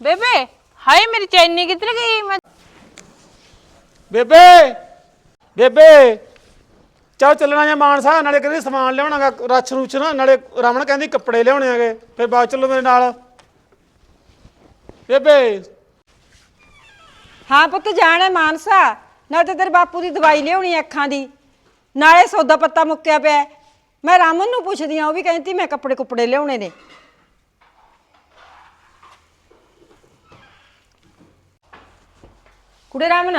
ਬੇਬੇ ਹਾਏ ਮੇਰੀ ਚੈਨੀ ਕਿੱਧਰ ਗਈ? ਮੈਂ ਬੇਬੇ ਬੇਬੇ ਚੱਲ ਚੱਲਣਾ ਜਾਂ ਮਾਨਸਾ ਨਾਲੇ ਕਹਿੰਦੀ ਸਮਾਨ ਲਿਆਉਣਾਗਾ ਰਛ ਰੁਛ ਨਾ ਨਾਲੇ ਰਮਣ ਕਹਿੰਦੀ ਕੱਪੜੇ ਲਿਆਉਣੇ ਆਗੇ ਫਿਰ ਬਾਅਦ ਚੱਲੋ ਮੇਰੇ ਨਾਲ। ਬੇਬੇ। ਹਾਂ ਪੁੱਤ ਜਾਣਾ ਮਾਨਸਾ ਨਾਲ ਤੇ ਤੇਰੇ ਬਾਪੂ ਦੀ ਦਵਾਈ ਲਿਆਉਣੀ ਹੈ ਅੱਖਾਂ ਦੀ। ਨਾਲੇ ਸੌਦਾ ਪੱਤਾ ਮੁੱਕਿਆ ਪਿਆ। ਮੈਂ ਰਾਮਨ ਨੂੰ ਪੁੱਛਦੀ ਆ ਉਹ ਵੀ ਕਹਿੰਦੀ ਮੈਂ ਕੱਪੜੇ ਕੁੱਪੜੇ ਲਿਆਉਣੇ ਨੇ। ਕੁੜੇ ਰਾਮਨ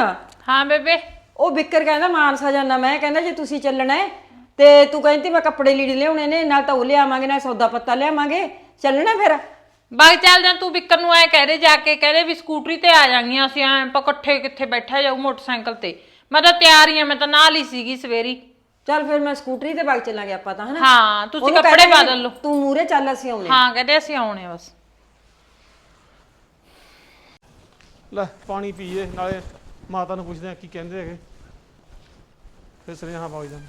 ਹਾਂ ਬੇਬੇ। ਉਹ ਬਿੱਕਰ ਕਹਿੰਦਾ ਮਾਨਸਾ ਜਾਣਾ ਮੈਂ। ਕਹਿੰਦਾ ਜੇ ਤੁਸੀਂ ਚੱਲਣਾ ਹੈ, ਤੇ ਤੂੰ ਕਹਿੰਦੀ ਮੈਂ ਕੱਪੜੇ ਲੀੜੇ ਲਿਆਉਣੇ ਨੇ ਨਾਲ ਤਾਂ ਉਹ ਲਿਆਵਾਂਗੇ ਨਾਲ ਸੌਦਾ ਪੱਤਾ ਲਿਆਵਾਂਗੇ। ਚੱਲਣਾ ਫਿਰ? ਬਾਗ ਚੱਲ ਜਾਂ ਤੂੰ ਬਿੱਕਰ ਨੂੰ ਐ ਕਹਦੇ ਜਾ ਕੇ ਕਹਦੇ ਵੀ ਸਕੂਟਰੀ ਤੇ ਆ ਜਾਣਗੀਆਂ ਅਸੀਂ ਐ ਇਕੱਠੇ ਕਿੱਥੇ ਬੈਠਾ ਜਾਊ ਮੋਟਰਸਾਈਕਲ ਤੇ। ਮੈਂ ਤਾਂ ਤਿਆਰ ਹੀ ਆ ਮੈਂ ਤਾਂ ਨਾਲ ਹੀ ਸੀਗੀ ਸਵੇਰੀ। ਚੱਲ ਫਿਰ ਮੈਂ ਸਕੂਟਰੀ ਤੇ ਬਾਗ ਚੱਲਾਂਗੇ ਆਪਾਂ ਤਾਂ ਹਨਾ? ਹਾਂ ਤੁਸੀਂ ਉਹਨੂੰ ਕਹਿ ਕੱਪੜੇ ਬਦਲ ਲਓ। ਤੂੰ ਮੂਰੇ ਚੱਲ ਅਸੀਂ ਆਉਣੇ ਹਾਂ ਕਹਦੇ ਅਸੀਂ ਆਉਣੇ ਆ ਬਸ। ਲੈ ਪਾਣੀ ਪੀਏ ਨਾਲੇ ਮਾਤਾ ਨੂੰ ਪੁੱਛਦੇ ਆ ਕੀ ਕਹਿੰਦੇ ਹੈਗੇ। ਫਿਰ ਸੁਨੇਹਾ ਪਾਉ ਜਾਂ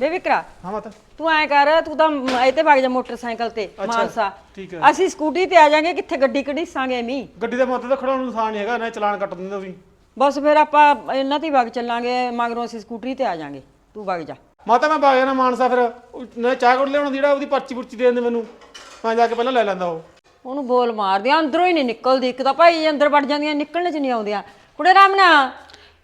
ਵੇ ਵਿਕਰਾ ਹਾਂ ਮਾਤਾ। ਤੂੰ ਐ ਕਰ ਤੂੰ ਤਾਂ ਇਹ ਤੇ ਵਗ ਜਾ ਮੋਟਰਸਾਈਕਲ ਤੇ ਅੱਛਾ, ਮਾਨਸਾ। ਠੀਕ ਹੈ। ਅਸੀਂ ਸਕੂਟੀ ਤੇ ਆ ਜਾਾਂਗੇ ਕਿੱਥੇ ਗੱਡੀ ਕਢੀਸਾਂਗੇ ਐਵੇਂ ਗੱਡੀ ਦੇ ਮਾਤੇ ਤਾਂ ਖੜਾਉਣ ਨੂੰ ਥਾਂ ਨਹੀਂ ਹੈਗਾ ਨਾ ਚਲਾਨ ਕੱਟ ਦਿੰਦੇ ਤੁਸੀਂ। ਬਸ ਫਿਰ ਆਪਾਂ ਇਹਨਾਂ ਤੇ ਹੀ ਵਗ ਚੱਲਾਂਗੇ ਮਗਰੋਂ ਅਸੀਂ ਸਕੂਟਰੀ ਤੇ ਆ ਜਾਾਂਗੇ। ਤੂੰ ਵਗ ਜਾ। ਮਾਤਾ ਮੈਂ ਬਾਗ ਜਾਣਾ ਮਾਨਸਾ ਫਿਰ। ਉਹ ਨਾ ਚਾਹ ਕੋਟ ਲਿਆਉਣਾ ਜਿਹੜਾ ਉਹਦੀ ਪਰਚੀ ਪੁਰਚੀ ਦੇ ਦਿੰਦੇ ਮੈਨੂੰ। ਮੈਂ ਜਾ ਕੇ ਪਹਿਲਾਂ ਲੈ ਲੈਂਦਾ ਉਹ। ਉਹਨੂੰ ਬੋਲ ਮਾਰਦੀ ਅੰਦਰੋਂ ਹੀ ਨਹੀਂ ਨਿਕਲਦੀ। ਇੱਕ ਤਾਂ ਭਾਈ ਅੰਦਰ ਵੜ ਜਾਂਦੀਆਂ ਨਿਕਲਣ ਚ ਨਹੀਂ ਆਉਂਦੀਆਂ। ਕੁੜੇ ਰਾਮਨਾ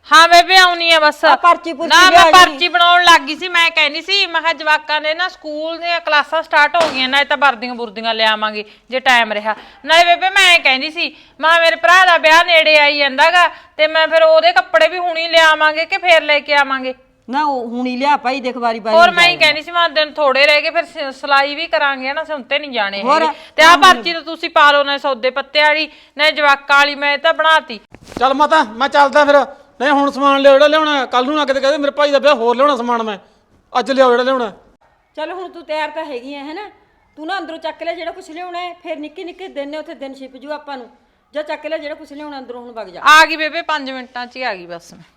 ਹਾਂ ਬੇਬੇ ਆਉਣੀ ਆ ਬਸ। ਪਰਚੀ ਪੁਰਚੀ ਨਾ ਲਿਆ ਮੈਂ ਜੀ। ਪਰਚੀ ਬਣਾਉਣ ਲੱਗ ਗਈ ਸੀ ਮੈਂ ਕਹਿੰਦੀ ਸੀ ਮੈਂ ਕਿਹਾ ਜਵਾਕਾਂ ਦੇ ਨਾ ਸਕੂਲ ਦੀਆਂ ਕਲਾਸਾਂ ਸਟਾਰਟ ਹੋ ਗਈਆਂ ਨਾ ਤਾਂ ਵਰਦੀਆਂ ਬੁਰਦੀਆਂ ਲਿਆਵਾਂਗੇ ਜੇ ਟਾਈਮ ਰਿਹਾ। ਨਾਲੇ ਬੇਬੇ ਮੈਂ ਕਹਿੰਦੀ ਸੀ ਮੈਂ ਮੇਰੇ ਭਰਾ ਦਾ ਵਿਆਹ ਨੇੜੇ ਆਈ ਜਾਂਦਾਗਾ ਤੇ ਮੈਂ ਫਿਰ ਉਹਦੇ ਕੱਪੜੇ ਵੀ ਹੁਣੀ ਲਿਆਵਾਂਗੇ ਕਿ ਫੇਰ ਲੈ ਕੇ ਆਵਾਂਗੇ? ਨਾ ਉਹ ਹੁਣੀ ਲਿਆ ਭਾਈ ਦੇਖ ਵਾਰੀ ਵਾਰੀ ਹੋਰ ਮੈਂ ਹੀ ਕਹਿੰਦੀ ਸੀ ਮੈਂ ਦਿਨ ਥੋੜੇ ਰਹਿ ਗਏ ਫਿਰ ਸ- ਸਿਲਾਈ ਵੀ ਕਰਾਂਗੇ ਨਾ ਸੁਣਤੇ ਨਹੀਂ ਜਾਣੇ ਹੋਰ? ਹੈਗੇ। ਤੇ ਆਹ ਪਰਚੀ ਤਾਂ ਤੁਸੀਂ ਪਾ ਲਓ ਨਾ ਸੌਦੇ ਪੱਤੇ ਵਾਲੀ ਨਾ ਜਵਾਕਾਂ ਵਾਲੀ ਮੈਂ ਤਾਂ ਬਣਾਤੀ। ਚੱਲ ਮਾਤਾ ਮੈਂ ਚੱਲਦਾ ਫਿਰ। ਨਹੀਂ ਹੁਣ ਸਮਾਨ ਲਿਆਓ ਜਿਹੜਾ ਲਿਆਉਣਾ ਕੱਲ ਨੂੰ ਨਾ ਕਿਤੇ ਕਹਦੇ ਮੇਰੇ ਭਾਈ ਦਾ ਵਿਆਹ ਹੋਰ ਲਿਆਉਣਾ ਸਮਾਨ ਮੈਂ। ਅੱਜ ਲਿਆਓ ਜਿਹੜਾ ਲਿਆਉਣਾ। ਚੱਲ ਹੁਣ ਤੂੰ ਤਿਆਰ ਤਾਂ ਹੈਗੀ ਐ ਹੈਨਾ? ਤੂੰ ਨਾ ਅੰਦਰੋਂ ਚੱਕ ਲੈ ਜਿਹੜਾ ਕੁਝ ਲਿਆਉਣਾ ਹੈ ਫਿਰ ਨਿੱਕੇ ਨਿੱਕੇ ਦਿਨ ਨੇ ਉੱਥੇ ਦਿਨ ਛਿਪ ਜੂ ਆਪਾਂ ਨੂੰ। ਜਾਂ ਚੱਕ ਲੈ ਜਿਹੜਾ ਕੁਝ ਲਿਆਉਣਾ ਅੰਦਰੋਂ ਹੁਣ ਵਗ ਜਾ। ਆ ਗਈ ਬੇਬੇ 5 ਮਿੰਟਾਂ 'ਚ ਹੀ ਆ ਗਈ ਬਸ ਮੈਂ।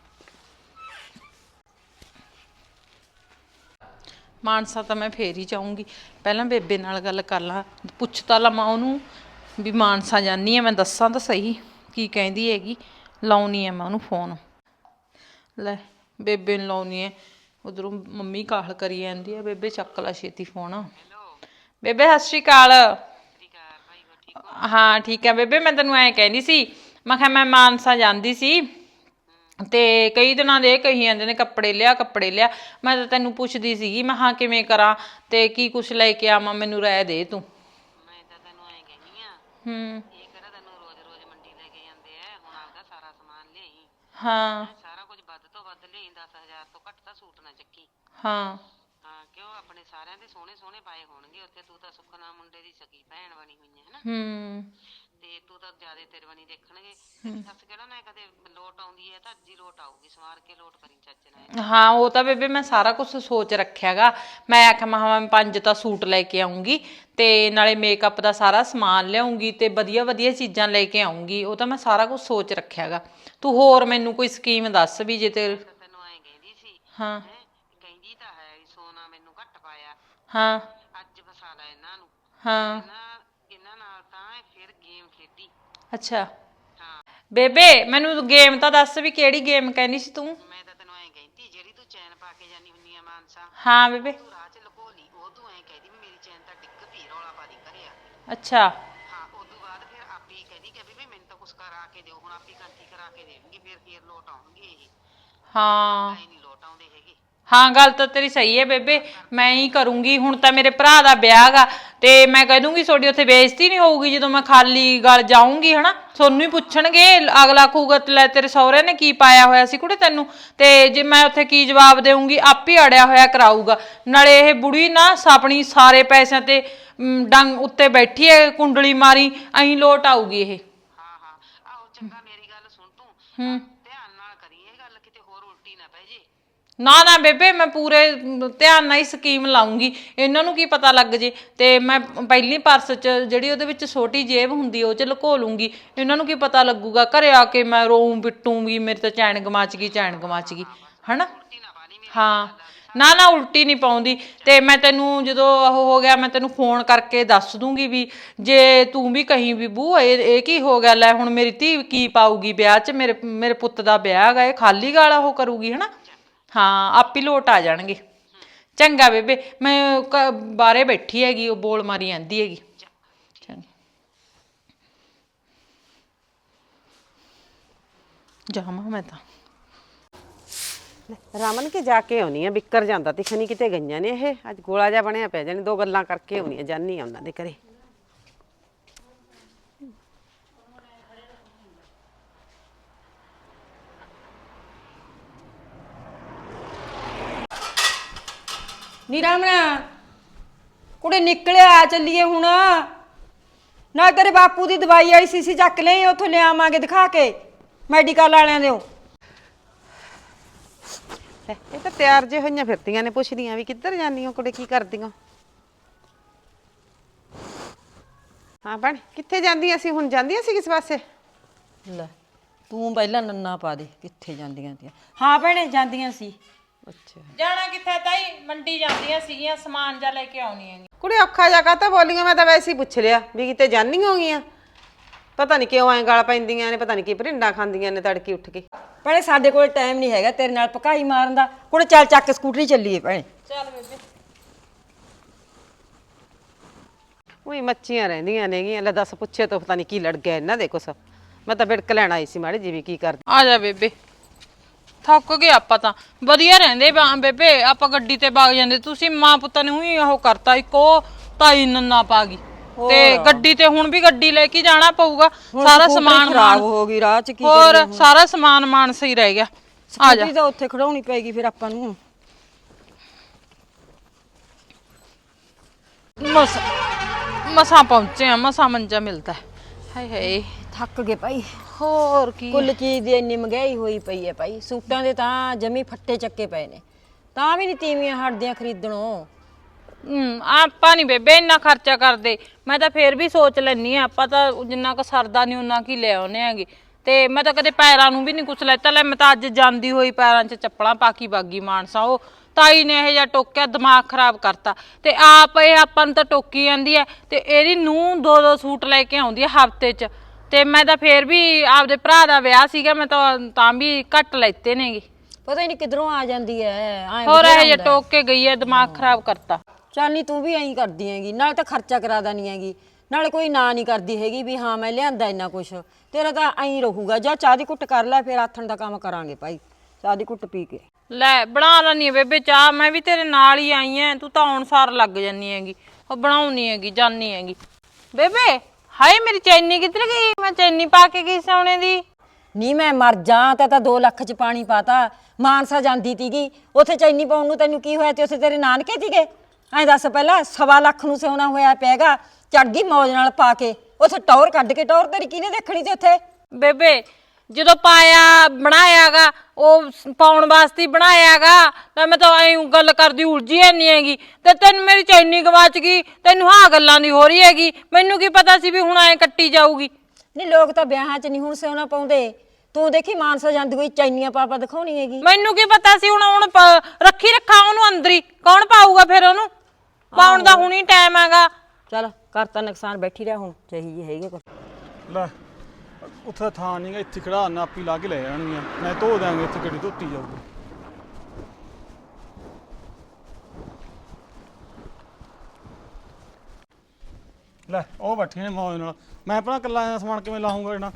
ਮਾਨਸਾ ਤਾਂ ਮੈਂ ਫੇਰ ਹੀ ਚਾਹੂੰਗੀ ਪਹਿਲਾਂ ਬੇਬੇ ਨਾਲ ਗੱਲ ਕਰ ਲਾਂ ਪੁੱਛ ਤਾਂ ਲਵਾਂ ਉਹਨੂੰ ਵੀ ਮਾਨਸਾ ਜਾਨੀ ਆ ਮੈਂ ਦੱਸਾਂ ਤਾਂ ਸਹੀ ਕੀ ਕਹਿੰਦੀ ਹੈਗੀ। ਲਾਉਣੀ ਆ ਮੈਂ ਉਹਨੂੰ ਫੋਨ ਲੈ ਬੇਬੇ ਨੂੰ ਲਾਉਣੀ ਹੈ ਉਧਰੋਂ ਮੰਮੀ ਕਾਹਲ ਕਰੀ ਜਾਂਦੀ ਹੈ ਬੇਬੇ ਚੱਕ ਲੈ ਛੇਤੀ ਫੋਨ ਬੇਬੇ ਸਤਿ ਸ਼੍ਰੀ ਅਕਾਲ। ਹਾਂ? ਠੀਕ ਹੈ ਬੇਬੇ ਮੈਂ ਤੈਨੂੰ ਐਂ ਕਹਿੰਦੀ ਸੀ ਮੈਂ ਕਿਹਾ ਮੈਂ ਮਾਨਸਾ ਜਾਂਦੀ ਸੀ। ਤੇ ਕਈ ਦਿਨਾਂ ਦੇ ਕਹੀ ਜਾਂਦੇ ਨੇ ਕੱਪੜੇ ਲਿਆ ਕੱਪੜੇ ਲਿਆ। ਮੈਂ ਤਾਂ ਤੈਨੂੰ ਪੁੱਛਦੀ ਸੀਗੀ ਮੈਂ ਹਾਂ ਕਿਵੇਂ ਕਰਾਂ ਤੇ ਕੀ ਕੁਛ ਲੈ ਕੇ ਆਵਾਂ ਮੈਨੂੰ ਰਾਏ ਦੇ ਤੂੰ। ਮੈਂ ਤਾਂ ਤੈਨੂੰ ਐਂ ਕਹਿੰਦੀ ਆ ਹੂੰ। ਇਹ ਕਿਹੜਾ ਤੈਨੂੰ ਰੋਜ਼-ਰੋਜ਼ ਮੰਡੀ ਲੈ ਕੇ ਜਾਂਦੇ ਆ ਹੁਣ ਆਪਦਾ ਸਾਰਾ ਸਮਾਨ ਲਿਆਈ। ਹਾਂ। ਸਾਰਾ ਕੁਝ ਵੱਧ ਤੋਂ ਵੱਧ ਲਿਆਈ 10000 ਤੋਂ ਘੱਟ ਤਾਂ ਸੂਟ ਨਾ ਚੱਕੀ। ਹਾਂ। ਆਪਣੇ ਸਾਰਿਆਂ ਦੇ ਸੋਹਣੇ-ਸੋਹਣੇ ਪਾਏ ਹੋਣਗੇ ਉੱਥੇ ਤੂੰ ਤਾਂ ਸੁੱਖਨਾ ਮੁੰਡੇ ਦੀ ਸਕੀ ਭੈਣ ਬਣੀ ਹੋਈ ਹੈ ਹਨਾ? ਹੂੰ। ਤੇ ਤੂੰ ਤਾਂ ਜਿਆਦੇ ਤੇਰੇ ਬਣੀ ਦੇਖਣਗੇ। ਤੇਰੀ ਸੱਸ ਕਿਹੜਾ ਨਾ ਕਦੇ ਲੋਟ ਆਉਂਦੀ ਹੈ ਤਾਂ ਅੱਜ ਹੀ ਲੋਟ ਆਊਗੀ ਸਵਾਰ ਕੇ ਲੋਟ ਕਰੀ ਚੱਜ ਨਾਲ। ਹਾਂ ਉਹ ਤਾਂ ਬੇਬੇ ਮੈਂ ਸਾਰਾ ਕੁਝ ਸੋਚ ਰੱਖਿਆਗਾ। ਮੈਂ ਆਖਿਆ ਮਹਾ ਮੈਂ ਪੰਜ ਤਾਂ ਸੂਟ ਲੈ ਕੇ ਆਉਂਗੀ ਤੇ ਨਾਲੇ ਮੇਕਅਪ ਦਾ ਸਾਰਾ ਸਮਾਨ ਲਿਆਉਂਗੀ ਤੇ ਵਧੀਆ ਵਧੀਆ ਚੀਜ਼ਾਂ ਲੈ ਕੇ ਆਉਂਗੀ ਉਹ ਤਾਂ ਮੈਂ ਸਾਰਾ ਕੁਝ ਸੋਚ ਰੱਖਿਆਗਾ। ਤੂੰ ਹੋਰ ਮੈਨੂੰ ਕੋਈ ਸਕੀਮ ਦੱਸ ਵੀ ਜੇ ਤੇ ਤਾਂ ਤੈਨੂੰ ਐਂ ਕਹਿੰਦੀ ਸੀ ਹਾਂ। ਹੈ ਕਹਿੰਦੀ ਤਾਂ ਹੈ ਵੀ ਸੋਨਾ ਮੈਨੂੰ ਘੱਟ ਪਾਇਆ ਹਾਂ। ਅੱਜ ਫਸਾ ਲੈ ਇਹਨਾਂ ਨੂੰ। ਹਾਂ। ਇਹਨਾਂ ਇਹਨਾਂ ਨਾਲ ਤਾਂ ਇਹ ਫਿਰ ਗੇਮ ਖੇਡੀ। ਅੱਛਾ। ਹਾਂ। ਬੇਬੇ ਮੈਨੂੰ ਗੇਮ ਤਾਂ ਦੱਸ ਵੀ ਕਿਹੜੀ ਗੇਮ ਕਹਿੰਦੀ ਸੀ ਤੂੰ? ਮੈਂ ਤਾਂ ਤੈਨੂੰ ਐਂ ਕਹਿੰਦੀ ਜਿਹੜੀ ਤੂੰ ਚੈਨ ਪਾ ਕੇ ਜਾਨੀ ਹੁੰਨੀ ਆ ਮਾਨਸਾ ਹਾਂ ਬੇਬੇ। ਤੂੰ ਰਾਹ 'ਚ ਲੁਕੋ ਲਈ ਉਹ ਤੂੰ ਐਂ ਕਹਿੰਦੀ ਵੀ ਮੇਰੀ ਚੈਨ ਤਾਂ ਡਿੱਗ ਪਈ ਰੌਲਾ ਪਾ ਦੀ ਘਰੇ ਆ। ਕੇ। ਅੱਛਾ। ਹਾਂ ਉਦੋਂ ਬਾਅਦ ਫਿਰ ਆਪੀ ਹੀ ਕਹਿੰਦੀ ਕਿ ਵੀ ਮੈਨੂੰ ਤਾਂ ਕੁਛ ਕਰਾ ਕੇ ਦਿਓ ਹੁਣ ਆਪੀ ਕੰਤੀ ਕਰਾ ਕੇ ਦੇਣਗੇ ਫਿਰ ਫੇਰ ਲੋਟ ਆਉਣਗੇ ਇਹ। ਹਾਂ। ਐ ਨਹੀਂ ਹਾਂ ਗੱਲ ਤਾਂ ਤੇਰੀ ਸਹੀ ਹੈ ਬੇਬੇ ਮੈਂ ਹੀ ਕਰੂੰਗੀ ਹੁਣ ਤਾਂ ਮੇਰੇ ਭਰਾ ਦਾ ਵਿਆਹ ਗਾ ਤੇ ਮੈਂ ਕਹਿ ਦੂੰਗੀ ਤੁਹਾਡੀ ਉੱਥੇ ਬੇਇੱਜ਼ਤੀ ਨਹੀਂ ਹੋਊਗੀ ਜਦੋਂ ਮੈਂ ਖਾਲੀ ਗੱਲ ਜਾਊਂਗੀ ਹਨਾ? ਤੁਹਾਨੂੰ ਹੀ ਪੁੱਛਣਗੇ ਅਗਲਾ ਕਹੂਗਾ ਲੈ ਤੇਰੇ ਸਹੁਰੇ ਨੇ ਕੀ ਪਾਇਆ ਹੋਇਆ ਸੀ ਕੁੜੇ ਤੈਨੂੰ? ਤੇ ਜੇ ਮੈਂ ਉੱਥੇ ਕੀ ਜਵਾਬ ਦੇਵਾਂਗੀ ਆਪੇ ਅੜਿਆ ਹੋਇਆ ਕਰਾਊਗਾ। ਨਾਲੇ ਇਹ ਬੁੜੀ ਨਾ ਆਪਣੀ ਸਾਰੇ ਪੈਸਿਆਂ ਤੇ ਮ, ਡੰਗ ਉੱਤੇ ਬੈਠੀ ਹੈ ਕੁੰਡਲੀ ਮਾਰੀ ਐਂ ਲੋਟ ਆਊਗੀ ਇਹ। ਹਾਂ ਹਾਂ। ਆਹੋ ਚੰਗਾ ਮੇਰੀ ਗੱਲ ਸੁਣ ਤੂੰ। ਹੂੰ ਧਿਆਨ ਨਾਲ ਕਰੀ ਇਹ ਗੱਲ ਕਿਤੇ ਹੋਰ ਉਲਟੀ ਨਾ ਪੈ ਜੇ ਨਾ ਨਾ ਬੇਬੇ, ਮੈਂ ਪੂਰੇ ਧਿਆਨ ਨਾਲ ਹੀ ਸਕੀਮ ਲਾਉਂਗੀ। ਇਹਨਾਂ ਨੂੰ ਕੀ ਪਤਾ ਲੱਗ ਜੇ। ਤੇ ਮੈਂ ਪਹਿਲੀ ਪਰਸ ਚ ਜਿਹੜੀ ਉਹਦੇ ਵਿੱਚ ਛੋਟੀ ਜੇਬ ਹੁੰਦੀ, ਉਹ ਚ ਲੁਕੋ ਲੂੰਗੀ। ਇਹਨਾਂ ਨੂੰ ਕੀ ਪਤਾ ਲੱਗੂਗਾ? ਘਰੇ ਆ ਕੇ ਮੈਂ ਰੋਊਂ ਪਿੱਟੂੰਗੀ ਮੇਰੇ ਤਾਂ ਚੈਨ ਗਮਾਚ ਗਈ, ਚੈਨ ਗਮਾਚ ਗਈ। ਹਨਾ? ਹਾਂ। ਨਾ ਨਾ, ਉਲਟੀ ਨਹੀਂ ਪਾਉਂਦੀ। ਤੇ ਮੈਂ ਤੈਨੂੰ ਜਦੋਂ ਉਹ ਹੋ ਗਿਆ, ਮੈਂ ਤੈਨੂੰ ਫੋਨ ਕਰਕੇ ਦੱਸ ਦੂੰਗੀ ਵੀ, ਜੇ ਤੂੰ ਵੀ ਕਹੀਂ ਵੀ, ਬੂ, ਇਹ ਇਹ ਕੀ ਹੋ ਗਿਆ? ਲੈ, ਹੁਣ ਮੇਰੀ ਧੀ ਕੀ ਪਾਊਗੀ ਵਿਆਹ 'ਚ? ਮੇਰੇ ਮੇਰੇ ਪੁੱਤ ਦਾ ਵਿਆਹ ਹੈਗਾ, ਇਹ ਖਾਲੀ ਗਾਲਾ ਉਹ ਕਰੂਗੀ, ਹਨਾ? ਹਾਂ, ਆਪੀ ਲੋਟ ਆ ਜਾਣਗੇ। ਚੰਗਾ ਬੇਬੇ, ਮੈਂ ਕ- ਬਾਹਰੇ ਬੈਠੀ ਹੈਗੀ, ਉਹ ਬੋਲ ਮਾਰੀ ਜਾਂਦੀ ਹੈਗੀ। ਚੰਗਾ। ਜਾਵਾਂ ਮੈਂ ਤਾਂ। ਰਮਨ ਕੇ ਜਾ ਕੇ ਆਉਣੀ ਆ? ਬਿੱਕਰ ਜਾਂਦਾ ਤੇ ਖਨੀ ਕਿਤੇ ਗਈਆਂ ਨੇ ਇਹ? ਅੱਜ ਗੋਲਾ ਜਿਹਾ ਬਣਿਆ ਪਿਆ ਜਾਨੀ ਦੋ ਗੱਲਾਂ ਕਰਕੇ ਆਉਣੀ ਆ, ਜਾਨੀ ਆ ਉਹਨਾਂ ਦੇ ਘਰੇ। ਨੀ ਰਾਮਣਾ ਕੁੜੇ ਨਿਕਲਿਆ ਚੱਲੀਏ ਹੁਣ। ਨਾ ਤੇਰੇ ਬਾਪੂ ਦੀ ਦਵਾਈ ਆਈ ਸੀ ਸੀ ਚੱਕ ਲਈ ਉੱਥੋਂ ਲਿਆਵਾਂਗੇ ਦਿਖਾ ਕੇ ਮੈਡੀਕਲ ਵਾਲਿਆਂ ਦੇ ਲੈ, ਇਹ ਤਾਂ ਤਿਆਰ ਜੇ ਹੋਈਆਂ ਫਿਰਦੀਆਂ ਨੇ ਪੁੱਛਦੀਆਂ ਵੀ ਕਿੱਧਰ ਜਾਂਦੀਆਂ ਕੁੜੇ ਕੀ ਕਰਦੀਆਂ। ਹਾਂ ਭੈਣ ਕਿੱਥੇ ਜਾਂਦੀਆਂ ਸੀ ਹੁਣ ਜਾਂਦੀਆਂ ਸੀ ਕਿਸ ਪਾਸੇ? ਲੈ ਤੂੰ ਪਹਿਲਾਂ ਨੰਨਾ ਪਾ ਦੇ ਕਿੱਥੇ ਜਾਂਦੀਆਂ ਤੀਆਂ। ਹਾਂ ਭੈਣੇ ਜਾਂਦੀਆਂ ਸੀ। ਅੱਛਾ। ਜਾਣਾ ਕਿੱਥੇ ਤਾਈ? ਮੰਡੀ ਜਾਂਦੀਆਂ ਸੀਗੀਆਂ ਸਮਾਨ ਜਾ ਲੈ ਕੇ ਆਉਣੀ ਹੈਗੀ। ਕੁੜੇ ਔਖਾ ਜਾ ਕਾਤਾ ਬੋਲੀਆਂ? ਮੈਂ ਤਾਂ ਵੈਸੇ ਹੀ ਪੁੱਛ ਲਿਆ ਵੀ ਕਿਤੇ ਜਾਂਦੀਆਂ ਹੋਗੀਆਂ। ਪਤਾ ਨਹੀਂ ਕਿਉਂ ਐਂ ਗਾਲ ਪੈਂਦੀਆਂ ਨੇ ਪਤਾ ਨਹੀਂ ਕੀ ਭਰਿੰਡਾ ਖਾਂਦੀਆਂ ਨੇ ਤੜਕੀ ਉੱਠ ਕੇ। ਭੈਣੇ ਸਾਡੇ ਕੋਲ ਟਾਈਮ ਨਹੀਂ ਹੈਗਾ ਤੇਰੇ ਨਾਲ ਪਕਾਈ ਮਾਰਨ ਦਾ। ਕੁੜੇ ਚੱਲ ਚੱਕ ਕੇ ਸਕੂਟਰੀ ਚੱਲੀਏ ਭੈਣੇ। ਚੱਲ ਬੇਬੇ। ਉਹੀ ਮੱਚੀਆਂ ਰਹਿੰਦੀਆਂ ਨੇਗੀਆਂ। ਲੈ ਦੱਸ ਪੁੱਛੇ ਤੋਂ ਪਤਾ ਨਹੀਂ ਕੀ ਲੜ ਗਿਆ ਇਹਨਾਂ ਦੇ ਕੁਛ। ਮੈਂ ਤਾਂ ਬਿੜਕ ਲੈਣ ਆਈ ਸੀ ਮਾੜੀ ਜੀ ਵੀ ਕੀ ਕਰਦੀ। ਆ ਜਾ ਬੇਬੇ। ਥੱਕ ਗਏ ਆਪਾਂ ਤਾਂ। ਵਧੀਆ ਰਹਿੰਦੇ ਬਾ- ਬੇਬੇ ਆਪਾਂ ਗੱਡੀ ਤੇ ਵਗ ਜਾਂਦੇ। ਤੁਸੀਂ ਮਾਂ ਪੁੱਤਾਂ ਨੇ ਹੀ ਉਹ ਕਰਤਾ ਇੱਕੋ ਤਾਈ ਨੰਨਾ ਪਾ ਗਈ। ਤੇ ਗੱਡੀ ਤੇ ਹੁਣ ਵੀ ਗੱਡੀ ਲੈ ਕੇ ਜਾਣਾ ਪਊਗਾ। ਸਾਰਾ ਸਮਾਨ ਖਰਾਬ ਹੋ ਗਈ ਰਾਹ ਚ ਕੀ ਹੋਰ ਸਾਰਾ ਸਮਾਨ ਮਾਨ ਸਹੀ ਰਹਿ ਗਿਆ। ਆ ਜਾ। ਤਾਂ ਉੱਥੇ ਖੜਾਉਣੀ ਪੈਗੀ ਫਿਰ ਆਪਾਂ ਨੂੰ। ਮਸ ਮਸਾਂ ਪਹੁੰਚੇ ਆ ਮਸਾਂ ਮੰਜਾ ਮਿਲਦਾ। ਹੈ ਹਾਏ ਹਾਏ। ਥੱਕ ਗਏ ਭਾਈ। ਹੋਰ ਕੀ ਕੁੱਲ ਚੀਜ਼ ਦੀ ਇੰਨੀ ਮਹਿੰਗਾਈ ਹੋਈ ਪਈ ਹੈ ਭਾਈ। ਸੂਟਾਂ ਦੇ ਤਾਂ ਜਮੀ ਫੱਟੇ ਚੱਕੇ ਪਏ ਨੇ। ਤਾਂ ਵੀ ਨਹੀਂ ਤੀਵੀਆਂ ਹਟਦੀਆਂ ਖਰੀਦਣੋਂ। ਹਮ, ਆਪਾਂ ਨਹੀਂ ਬੇਬੇ ਇੰਨਾ ਖਰਚਾ ਕਰਦੇ। ਮੈਂ ਤਾਂ ਫੇਰ ਵੀ ਸੋਚ ਲੈਣੀ ਆ ਆਪਾਂ ਤਾਂ ਜਿੰਨਾ ਕੁ ਸਰਦਾ ਨਹੀਂ ਉਹਨਾਂ ਕੀ ਲੈ ਆਉਨੇ ਆਂਗੇ ਤੇ ਮੈਂ ਤਾਂ ਕਦੇ ਪੈਰਾਂ ਨੂੰ ਵੀ ਨਹੀਂ ਕੁਛ ਲੈਤਾ। ਲੈ ਮੈਂ ਤਾਂ ਅੱਜ ਜਾਂਦੀ ਹੋਈ ਪੈਰਾਂ 'ਚ ਚੱਪਲਾਂ ਪਾ ਕੇ ਬਾਗੀ ਮਾਨਸਾ। ਉਹ ਤਾਈ ਨੇ ਇਹ ਜਿਹਾ ਟੋਕਿਆ ਦਿਮਾਗ ਖਰਾਬ ਕਰਤਾ। ਤੇ ਆਪ ਇਹ ਆਪਾਂ ਨੂੰ ਤਾਂ ਟੋਕੀ ਜਾਂਦੀ ਹੈ। ਤੇ ਇਹਦੀ ਨੂੰ ਦੋ ਦੋ ਸੂਟ ਲੈ ਕੇ ਆਉਂਦੀ ਹੈ ਹਫ਼ਤੇ 'ਚ। ਤੇ ਮੈਂ ਤਾਂ ਫੇਰ ਵੀ ਆਪਦੇ ਭਰਾ ਦਾ ਵਿਆਹ ਸੀਗਾ ਮੈਂ ਤਾਂ ਤਾਂ ਵੀ ਘੱਟ ਲੈਤੇ ਨੇਗੇ। ਪਤਾ ਹੀ ਨਹੀਂ ਕਿਧਰੋਂ ਆ ਜਾਂਦੀ ਐ ਐਂ ਹੋਰ ਇਹ ਹੈ। ਟੋਕ ਕੇ ਗਈ ਹੈ ਦਿਮਾਗ ਖਰਾਬ ਕਰਤਾ। ਚੱਲ ਨਹੀਂ ਤੂੰ ਵੀ ਐਂ ਕਰਦੀ ਹੈਗੀ ਨਾਲ ਤਾਂ ਖਰਚਾ ਕਰਾ ਦੇਣੀ ਹੈਗੀ। ਨਾਲ ਕੋਈ ਨਾ ਨਹੀਂ ਕਰਦੀ ਹੈਗੀ ਵੀ ਹਾਂ ਮੈਂ ਲਿਆਂਦਾ ਇੰਨਾ ਕੁਛ। ਤੇਰਾ ਤਾਂ ਐਂ ਰਹੂਗਾ ਜਾਂ ਚਾਹ ਦੀ ਕੁੱਟ ਕਰ ਲੈ ਫਿਰ ਆਥਣ ਦਾ ਕੰਮ ਕਰਾਂਗੇ ਭਾਈ ਚਾਹ ਦੀ ਕੁੱਟ ਪੀ ਕੇ। ਲੈ ਬਣਾ ਲੈਣੀ ਹੈ ਬੇਬੇ ਚਾਹ ਮੈਂ ਵੀ ਤੇਰੇ ਨਾਲ ਹੀ ਆਈ ਐ ਤੂੰ ਤਾਂ ਆਉਣ ਸਾਰ ਲੱਗ ਜਾਨੀ ਹੈਗੀ ਉਹ ਬਣਾਉਣੀ ਹੈਗੀ ਜਾਨੀ ਹੈਗੀ। ਬੇਬੇ! ਹਾਏ ਮੇਰੀ ਚੈਨੀ ਕਿੱਧਰ ਗਈ? ਮੈਂ ਚੈਨੀ ਪਾ ਕੇ ਗਈ ਸੋਨੇ ਦੀ। ਨਹੀਂ ਮੈਂ ਮਰ ਜਾ ਤਾਂ ਤਾਂ 2 ਲੱਖ ਚ ਪਾਣੀ ਪਾਤਾ। ਮਾਨਸਾ ਜਾਂਦੀ ਤੀਗੀ ਉੱਥੇ ਚੈਨੀ ਪਾਉਣ ਨੂੰ ਤੈਨੂੰ ਕੀ ਹੋਇਆ ਤੇ ਉੱਥੇ ਤੇਰੇ ਨਾਨਕੇ ਤੀਗੇ ਐਂ ਦੱਸ ਪਹਿਲਾਂ ਸਵਾ ਲੱਖ ਨੂੰ ਸੋਨਾ ਹੋਇਆ ਪੈਗਾ ਚੜ ਗਈ ਮੌਜ ਨਾਲ ਪਾ ਕੇ। ਉੱਥੇ ਟੌਰ ਕੱਢ ਕੇ ਟੌਰ ਤੇਰੀ ਕਿਹਨੇ ਦੇਖਣੀ ਸੀ ਉੱਥੇ? ਬੇਬੇ ਜਦੋਂ ਪਾਇਆ ਬਣਾਇਆਗਾ ਉਹ ਸ- ਪਾਉਣ ਵਾਸਤੇ ਹੀ ਬਣਾਇਆਗਾ ਤਾਂ ਮੈਂ ਤਾਂ ਐਂ ਗੱਲ ਕਰਦੀ ਉਲਝੀ ਨਹੀਂ ਹੈਗੀ। ਤੇ ਤੈਨੂੰ ਮੇਰੀ ਚੈਨੀ ਗਵਾਚ ਗਈ ਤੈਨੂੰ ਹਾਂ ਗੱਲਾਂ ਦੀ ਹੋ ਰਹੀ ਹੈਗੀ। ਮੈਨੂੰ ਕੀ ਪਤਾ ਸੀ ਵੀ ਹੁਣ ਐਂ ਕੱਟੀ ਜਾਊਗੀ। ਨਹੀਂ ਲੋਕ ਤਾਂ ਵਿਆਹਾਂ 'ਚ ਨਹੀਂ ਹੁਣ ਸੋਨਾ ਪਾਉਂਦੇ। ਤੂੰ ਦੇਖੀ ਮਾਨਸਾ ਜਾਂਦੀ ਕੋਈ ਚੈਨੀਆਂ ਪਾਪਾ ਦਿਖਾਉਣੀ ਹੈਗੀ। ਮੈਨੂੰ ਕੀ ਪਤਾ ਸੀ ਹੁਣ ਹੁਣ ਪ- ਰੱਖੀ ਰੱਖਾ ਉਹਨੂੰ ਅੰਦਰ ਹੀ। ਕੌਣ ਪਾਊਗਾ ਫਿਰ ਉਹਨੂੰ? ਪਾਉਣ ਦਾ ਹੁਣੀ ਟਾਈਮ ਹੈਗਾ। ਚੱਲ ਕਰਤਾ ਨੁਕਸਾਨ ਬੈਠੀ ਰਹਿ ਹੁਣ। ਚਾਹੀ ਜੀ ਹੈਗੇ ਕੁਛ ਲੈ। ਉੱਥੇ ਤਾਂ ਥਾਂ ਨਹੀਂਗਾ ਇੱਥੇ ਖੜਾ ਨਾ ਲਾ ਕੇ ਲੈ ਜਾਣਗੀਆਂ। ਮੈਂ ਧੋ ਦਾਂਗੇ ਇੱਥੇ ਗੱਡੀ ਧੋਤੀ ਜਾਊਗੀ। ਲੈ, ਉਹ ਬੈਠੇ ਨੇ ਮੌਜ ਨਾਲ। ਮੈਂ ਆਪਣਾ ਇਕੱਲਾ ਆਇਆ ਸਮਾਨ ਕਿਵੇਂ ਲਾਹੂੰਗਾ ਇਹਨਾਂ?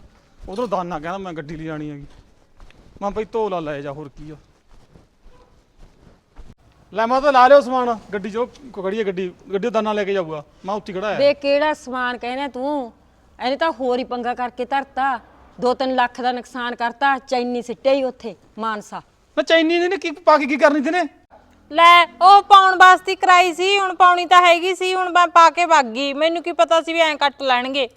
ਉਧਰੋਂ ਦਾਨਾ ਕਹਿੰਦਾ ਮੈਂ ਗੱਡੀ ਲੈ ਜਾਣੀ ਹੈਗੀ। ਮੈਂ ਬਈ ਧੋ ਲਾ, ਲੈ ਜਾ, ਹੋਰ ਕੀ ਆ। ਲੈ, ਮੈਂ ਤਾਂ ਲਾ ਲਿਓ ਸਮਾਨ, ਗੱਡੀ ਚੋਂ ਖੜੀ ਗੱਡੀ ਗੱਡੀ ਦਾਨਾ ਲੈ ਕੇ ਜਾਊਗਾ। ਮੈਂ ਉੱਥੇ ਖੜਾ ਆ। ਵੇ, ਕਿਹੜਾ ਸਮਾਨ ਕਹਿੰਦਾ ਤੂੰ? ਇਹਨੇ ਤਾਂ ਹੋਰ ਹੀ ਪੰਗਾ ਕਰਕੇ ਧਰਤਾ। 2-3 ਲੱਖ ਦਾ ਨੁਕਸਾਨ ਕਰਤਾ ਚੈਨੀ ਸਿੱਟੇ ਹੀ ਉੱਥੇ ਮਾਨਸਾ। ਮੈਂ ਚੈਨੀ ਨੇ ਕੀ ਪਾ ਕੇ ਕੀ ਕਰਨੀ ਤੇ ਨੇ? ਲੈ ਉਹ ਪਾਉਣ ਵਾਸਤੇ ਕਰਾਈ ਸੀ ਹੁਣ ਪਾਉਣੀ ਤਾਂ ਹੈਗੀ ਸੀ ਹੁਣ ਮੈਂ ਪਾ ਕੇ ਭੱਗ ਗਈ। ਮੈਨੂੰ ਕੀ ਪਤਾ ਸੀ ਵੀ ਐਂ ਕੱਟ ਲੈਣਗੇ।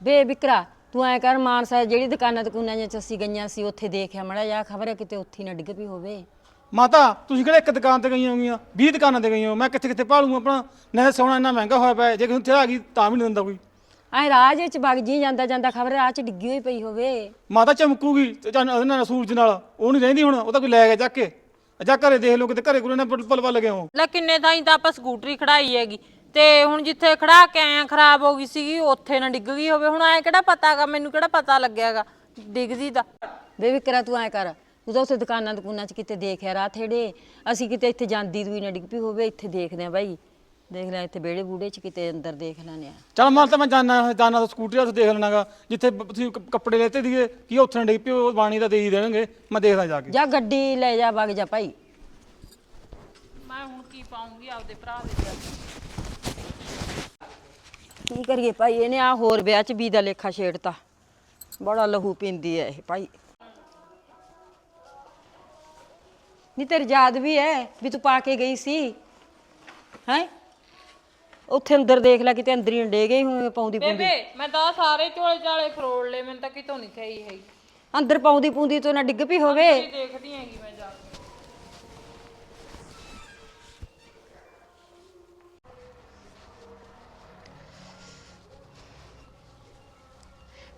ਵੇ ਵਿਕਰਾ ਤੂੰ ਐ ਕਰ ਮਾਨਸਾ ਜਿਹੜੀ ਦੁਕਾਨਾਂ ਦੁਕਾਨਾਂ ਚ ਅਸੀਂ ਗਈਆਂ ਸੀ ਉੱਥੇ ਦੇਖਿਆ ਮੜਾ ਜਾ ਖਬਰ ਹੈ ਕਿਤੇ ਉੱਥੇ ਨਾ ਡਿੱਗ ਪਈ ਹੋਵੇ। ਮਾਤਾ ਤੁਸੀਂ ਕਿਹੜਾ ਇੱਕ ਦੁਕਾਨ ਤੇ ਗਈਆਂ ਹੋਗੀਆਂ 20 ਦੁਕਾਨਾਂ ਤੇ ਗਈਆਂ ਹੋ ਮੈਂ ਕਿੱਥੇ ਕਿੱਥੇ ਭਾਲੂਗਾ ਆਪਣਾ? ਨਹੀਂ ਸੋਨਾ ਇੰਨਾ ਮਹਿੰਗਾ ਹੋਇਆ ਪਿਆ ਜੇ ਕਿਸੇ ਉੱਥੇ ਆ ਗਈ ਤਾਂ ਵੀ ਨਹੀਂ ਦਿੰਦਾ ਕੋਈ। ਐ ਰਾਜ ਵਿੱਚ ਵਗ ਜੀ ਜਾਂਦਾ ਜਾਂਦਾ ਖਬਰ ਰਾਹ ਚ ਡਿੱਗੀ ਹੋਈ ਪਈ ਹੋਵੇ। ਮਾਤਾ ਚਮਕੂਗੀ ਤੇ ਉਹਦੇ ਨਾਲ ਸੂਰਜ ਨਾਲ। ਉਹ ਨਹੀਂ ਰਹਿੰਦੀ ਹੁਣ ਉਹ ਤਾਂ ਕੋਈ ਲੈ ਗਿਆ ਚੱਕ ਕੇ। ਅੱਛਾ ਘਰੇ ਦੇਖ ਲਓ ਕਿਤੇ ਘਰੇ ਕੋਲੇ ਨਾ ਪਲ ਪਲ ਗਏ ਹੋ ਲੈ ਕਿੰਨੇ ਥਾਈਂ ਤਾਂ ਆਪਾਂ ਸਕੂਟਰੀ ਖੜਾਈ ਹੈਗੀ। ਤੇ ਹੁਣ ਜਿੱਥੇ ਖੜਾ ਕੇ ਆਇਆ ਖਰਾਬ ਹੋ ਗਈ ਸੀਗੀ ਉੱਥੇ ਨਾ ਡਿੱਗ ਗਈ ਹੋਵੇ। ਹੁਣ ਐ ਕਿਹੜਾ ਪਤਾਗਾ ਮੈਨੂੰ ਕਿਹੜਾ ਪਤਾ ਲੱਗਿਆਗਾ ਡਿੱਗਦੀ ਦਾ ਵੇ ਵਿਕਰਾ ਤੂੰ ਐ ਕਰ। ਤੂੰ ਤਾਂ ਉੱਥੇ ਦੁਕਾਨਾਂ ਦੁਕਾਨਾਂ 'ਚ ਕਿਤੇ ਦੇਖਿਆ ਰਾਹ ਥੇੜੇ ਅਸੀਂ ਕਿਤੇ ਇੱਥੇ ਜਾਂਦੀ ਦੂਈ ਨਾ ਡਿੱਗ ਪਈ ਹੋਵੇ ਇੱਥੇ ਦੇਖਦੇ ਆ ਬਾਈ। ਦੇਖ ਲੈ ਇੱਥੇ ਵਿਹੜੇ ਬੂੜੇ 'ਚ ਕਿਤੇ ਅੰਦਰ ਦੇਖ ਲੈਣੇ ਆ। ਚਲ ਮਨ ਤਾਂ ਮੈਂ ਜਾਣਾ ਜਾਣਾ ਤਾਂ ਸਕੂਟਰੀ ਉੱਥੇ ਦੇਖ ਲੈਣਾਗਾ ਜਿੱਥੇ ਬ- ਤੁਸੀਂ ਕ- ਕੱਪੜੇ ਲੈਤੇ ਦੀਏ ਕੀ ਉੱਥੇ ਡਿੱਗ ਪਿਓ ਉਹ ਬਾਣੀ ਦਾ ਦੇ ਹੀ ਦੇਣਗੇ ਮੈਂ ਦੇਖਦਾ ਜਾ ਕੇ। ਜਾਂ ਗੱਡੀ ਲੈ ਜਾ ਵਗ ਜਾ ਭਾਈ। ਮੈਂ ਹੁਣ ਕੀ ਪਾਉਂਗੀ ਆਪਦੇ ਭਰਾ ਦੇ? ਕੀ। ਕਰੀਏ ਭਾਈ ਇਹਨੇ ਆ ਹੋਰ ਵਿਆਹ 'ਚ ਵੀ ਦਾ ਲੇਖਾ ਛੇੜਤਾ। ਬੜਾ ਲਹੂ ਪੀਂਦੀ ਐ ਇਹ ਭਾਈ। ਨਹੀਂ ਤੇਰੀ ਯਾਦ ਵੀ ਐ ਵੀ ਤੂੰ ਪਾ ਕੇ ਗਈ ਸੀ। ਹੈ? ਉੱਥੇ ਅੰਦਰ ਦੇਖ ਲੈ ਕਿਤੇ ਅੰਦਰ ਹੀ ਡੇ ਗਈ ਹੋਵੇ ਪਾਉਂਦੀ ਪੂੰਦੀ ਬੇਬੇ ਮੈਂ ਤਾਂ ਸਾਰੇ ਝੋਲੇ ਝਾਲੇ ਫਰੋੜ ਲਏ ਮੈਨੂੰ ਤਾਂ ਕਿਤੋਂ ਨਹੀਂ ਥਈ ਹੈਗੀ। ਅੰਦਰ ਪਾਉਂਦੀ ਪੂੰਦੀ ਤੋਂ ਨਾ ਡਿੱਗ ਪਈ ਹੋਵੇ। ਦੇਖਦੀ ਹੈਗੀ ਮੈਂ ਜਾ ਕੇ।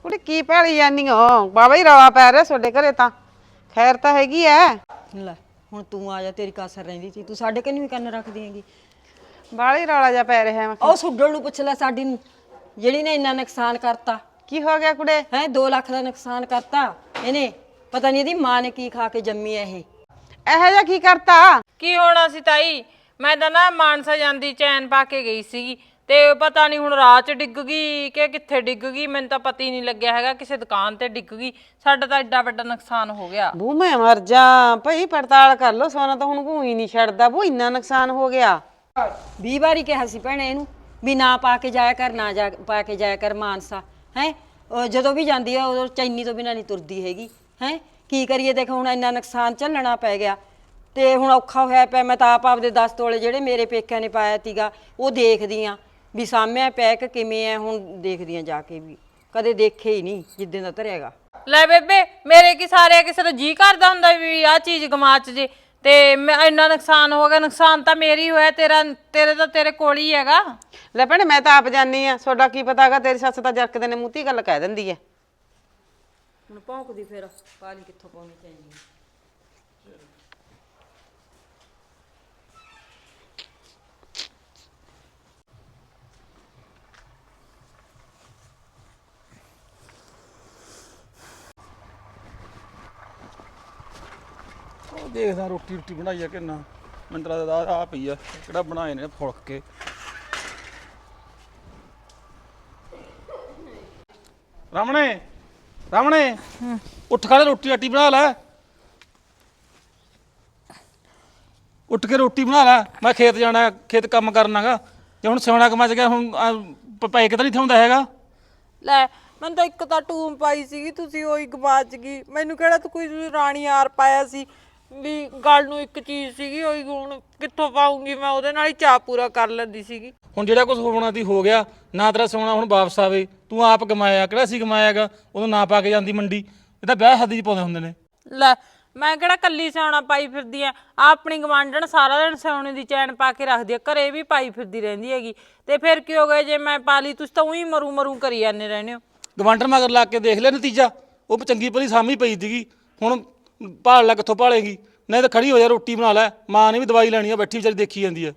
ਕੁੜੇ ਕੀ ਭਾਲੀ ਜਾਨੀ ਹੋ ਬਾਬਾ ਹੀ ਰੌਲਾ ਪੈ ਰਿਹਾ ਤੁਹਾਡੇ ਘਰੇ ਤਾਂ। ਖੈਰ ਤਾਂ ਹੈਗੀ ਐ। ਲੈ ਹੁਣ ਤੂੰ ਆ ਜਾ ਤੇਰੀ ਕਾਸਰ ਰਹਿੰਦੀ ਸੀ। ਤੂੰ ਸਾਡੇ ਕੰਨੀ ਵੀ ਕੰਨ ਰੱਖਦੀ ਹੈਗੀ। ਬਾਲੀ ਰੌਲਾ ਜਾ ਪੈ ਰਿਹਾ ਮੈਂ ਉਹ ਸੁੱਡਣ ਨੂੰ ਪੁੱਛ ਲੈ ਸਾਡੀ ਨੂੰ ਜਿਹੜੀ ਨੇ ਇੰਨਾ ਨੁਕਸਾਨ ਕਰਤਾ। ਕੀ ਹੋ ਗਿਆ ਕੁੜੇ? ਹੈ 2 ਲੱਖ ਦਾ ਨੁਕਸਾਨ ਕਰਤਾ। ਇਹਨੇ ਪਤਾ ਨਹੀਂ ਇਹਦੀ ਮਾਂ ਨੇ ਕੀ ਖਾ ਕੇ ਜੰਮੀ ਐ ਇਹ। ਇਹੋ ਜਿਹਾ ਕੀ ਕਰਤਾ? ਕੀ ਹੋਣਾ ਸੀ ਤਾਈ? ਮੈਂ ਤਾਂ ਨਾ ਮਾਨਸਾ ਜਾਂਦੀ ਚੈਨ ਪਾ ਕੇ ਗਈ ਸੀਗੀ ਤੇ ਪਤਾ ਨਹੀਂ ਹੁਣ ਰਾਹ 'ਚ ਡਿੱਗ ਗਈ ਕਿ ਕਿੱਥੇ ਡਿੱਗ ਗਈ ਮੈਨੂੰ ਤਾਂ ਪਤਾ ਹੀ ਨਹੀਂ ਲੱਗਿਆ ਹੈਗਾ ਕਿਸੇ ਦੁਕਾਨ ਤੇ ਡਿੱਗ ਗਈ। ਸਾਡਾ ਤਾਂ ਐਡਾ ਵੱਡਾ ਨੁਕਸਾਨ ਹੋ ਗਿਆ। ਬੂ ਮੈਂ ਮਰ ਜਾ ਭਈ ਪੜਤਾਲ ਕਰ ਲੋ ਸੋਨਾ ਤਾਂ ਹੁਣ ਕੋਈ ਨਹੀਂ ਛੱਡਦਾ ਬੂ ਇੰਨਾ ਨੁਕਸਾਨ ਹੋ ਗਿਆ। 20 ਵਾਰੀ ਕਿਹਾ ਸੀ ਭੈਣੇ ਇਹਨੂੰ ਵੀ ਨਾ ਪਾ ਕੇ ਜਾਇਆ ਕਰ, ਨਾ ਜਾ, ਪਾ ਕੇ ਜਾਇਆ ਕਰ ਮਾਨਸਾ, ਹੈ? ਜਦੋਂ ਵੀ ਜਾਂਦੀ ਆ ਉਦੋਂ ਚੈਨੀ ਤੋਂ ਬਿਨਾਂ ਨਹੀਂ ਤੁਰਦੀ ਹੈਗੀ, ਹੈ? ਕੀ ਕਰੀਏ, ਦੇਖ ਹੁਣ ਇੰਨਾ ਨੁਕਸਾਨ ਝੱਲਣਾ ਪੈ ਗਿਆ। ਤੇ ਹੁਣ ਔਖਾ ਹੋਇਆ ਪਿਆ, ਮੈਂ ਤਾਂ ਆਪ ਆਪਦੇ 10 ਤੋਲੇ ਜਿਹੜੇ ਮੇਰੇ ਪੇਕਿਆਂ ਨੇ ਪਾਇਆ ਤੀਗਾ ਉਹ ਦੇਖਦੀ ਆ ਵੀ ਸਾਹਮਣੇ ਪੈਕ ਕਿਵੇਂ ਐ ਹੁਣ ਦੇਖਦੀ ਆ ਜਾ ਕੇ ਵੀ। ਕਦੇ ਦੇਖੇ ਹੀ ਨਹੀਂ ਜਿੱਦਾਂ ਦਾ ਧਰਿਆਗਾ ਲੈ ਬੇਬੇ, ਮੇਰੇ ਕੀ ਸਾਰੇ ਕਿਸੇ ਦਾ ਜੀ ਕਰਦਾ ਹੁੰਦਾ ਵੀ ਆਹ ਚੀਜ਼ ਗਮਾਚ ਜੇ? ਤੇ ਮੈਂ ਇੰਨਾ ਨੁਕਸਾਨ ਹੋ ਗਿਆ ਨੁਕਸਾਨ ਤਾਂ ਮੇਰੀ ਹੋਇਆ ਤੇਰਾ ਤੇਰੇ ਤਾਂ ਤੇਰੇ ਕੋਲ ਹੀ ਹੈਗਾ। ਲੈ ਭੈਣੇ ਮੈਂ ਤਾਂ ਆਪ ਜਾਨੀ ਆ ਤੁਹਾਡਾ ਕੀ ਪਤਾਗਾ ਤੇਰੀ ਸੱਸ ਤਾਂ ਜਰਕਦੇ ਨੇ ਮੂੰਹਤੀ ਗੱਲ ਕਹਿ ਦਿੰਦੀ ਐ ਹੁਣ ਭੌਂਕਦੀ ਫਿਰ ਪਾਣੀ ਕਿੱਥੋਂ ਪਾਉਣੀ ਚਾਹੀਦੀ ਉਹ ਦੇਖਦਾ ਰੋਟੀ ਰੋਟੀ ਬਣਾਈ ਆ ਕਿੰਨਾ ਮੰਤਰਾ ਦਾ ਆ ਪਈ ਆ ਕਿਹੜਾ ਬਣਾਏ ਨੇ ਫੁਲਕ। ਕੇ ਰਾਮਣੇ ਰਾਮਣੇ, ਉੱਠ ਖੜੇ ਰੋਟੀ ਰਾਟੀ ਬਣਾ ਲੈ। ਉੱਠ ਕੇ ਰੋਟੀ ਬਣਾ ਲੈ, ਮੈਂ ਖੇਤ ਜਾਣਾ, ਖੇਤ ਕੰਮ ਕਰਨਾਗਾ ਜੇ ਹੁਣ ਸਿਉਣਾ ਕਮਾ ਚ ਗਿਆ, ਹੁਣ ਪਪਾਈ ਕਿਤੇ ਨਹੀਂ ਥਾਉਂਦਾ ਹੈਗਾ? ਲੈ, ਮੈਨੂੰ ਤਾਂ ਇੱਕ ਤਾਂ ਟੂਮ ਪਾਈ ਸੀਗੀ, ਤੁਸੀਂ ਉਹੀ ਗਵਾਚ ਗਈ। ਮੈਨੂੰ ਕਿਹੜਾ ਤੂੰ ਕੋਈ ਰਾਣੀ ਹਾਰ ਪਾਇਆ ਸੀ? ਵੀ ਗੱਲ ਨੂੰ ਇੱਕ ਚੀਜ਼ ਸੀਗੀ ਉਹੀ ਹੁਣ ਕਿੱਥੋਂ ਪਾਉਂਗੀ ਮੈਂ ਉਹਦੇ ਨਾਲ ਹੀ ਚਾਹ ਪੂਰਾ ਕਰ ਲੈਂਦੀ ਸੀਗੀ। ਹੁਣ ਜਿਹੜਾ ਕੁਝ ਹੋਣਾ ਸੀ ਹੋ ਗਿਆ। ਨਾ ਤੇਰਾ ਸੋਨਾ ਹੁਣ ਵਾਪਸ ਆਵੇ। ਤੂੰ ਆਪ ਕਮਾਇਆ ਕਿਹੜਾ ਸੀ ਕਮਾਇਆਗਾ? ਉਦੋਂ ਨਾ ਪਾ ਕੇ ਜਾਂਦੀ ਮੰਡੀ। ਇਹ ਤਾਂ ਵਿਆਹ ਸ਼ਾਦੀ 'ਚ ਪਾਉਂਦੇ ਹੁੰਦੇ ਨੇ। ਲੈ ਮੈਂ ਕਿਹੜਾ ਕੱਲੀ ਸਿਆਉਣਾ ਪਾਈ ਫਿਰਦੀ ਆ? ਆਪਣੀ ਗਵਾਂਢਣ ਸਾਰਾ ਦਿਨ ਸਿਆਉਣੇ ਦੀ ਚੈਨ ਪਾ ਕੇ ਰੱਖਦੀ ਆ। ਘਰੇ ਵੀ ਪਾਈ ਫਿਰਦੀ ਰਹਿੰਦੀ ਹੈਗੀ। ਤੇ ਫਿਰ ਕੀ ਹੋ ਗਿਆ ਜੇ ਮੈਂ ਪਾ ਲਈ? ਤੁਸੀਂ ਤਾਂ ਉਹੀ ਮਰੂ ਮਰੂ ਕਰੀ ਜਾਂਦੇ ਰਹਿੰਦੇ ਹੋ। ਗਵਾਂਢਣ ਮਗਰ ਲਾ ਕੇ ਦੇਖ ਲਿਆ ਨਤੀਜਾ। ਉਹ ਚੰਗੀ ਭਲੀ ਸਾਮੀ ਪਈ ਸੀਗੀ। ਹੁਣ ਭਾਲ ਲੈ ਕਿੱਥੋਂ ਭਾਲੇਗੀ? ਨਹੀਂ ਤਾਂ ਖੜੀ ਹੋ ਜਾ ਰੋਟੀ ਬਣਾ ਲੈ। ਮਾਂ ਨੇ ਵੀ ਦਵਾਈ ਲੈਣੀ ਆ ਬੈਠੀ ਵਿਚਾਰੀ ਦੇਖੀ ਜਾਂਦੀ ਆ।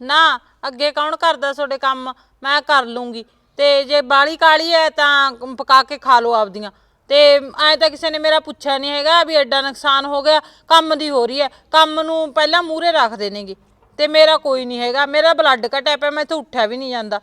ਨਾ ਅੱਗੇ ਕੌਣ ਕਰਦਾ ਤੁਹਾਡੇ ਕੰਮ? ਮੈਂ ਕਰ ਲੂੰਗੀ। ਤੇ ਜੇ ਬਾਲੀ ਕਾਲੀ ਹੈ ਤਾਂ ਪਕਾ ਕੇ ਖਾ ਲਓ ਆਪਦੀਆਂ। ਤੇ ਐ ਤਾਂ ਕਿਸੇ ਨੇ ਮੇਰਾ ਪੁੱਛਿਆ ਨਹੀਂ ਹੈਗਾ ਵੀ ਐਡਾ ਨੁਕਸਾਨ ਹੋ ਗਿਆ ਕੰਮ ਦੀ ਹੋ ਰਹੀ ਹੈ ਕੰਮ ਨੂੰ ਪਹਿਲਾਂ ਮੂਹਰੇ ਰੱਖਦੇ ਨੇਗੇ। ਤੇ ਮੇਰਾ ਕੋਈ ਨਹੀਂ ਹੈਗਾ। ਮੇਰਾ ਬਲੱਡ ਘਟਿਆ ਪਿਆ ਮੈਂ ਇੱਥੋਂ ਉੱਠਿਆ ਵੀ ਨਹੀਂ ਜਾਂਦਾ।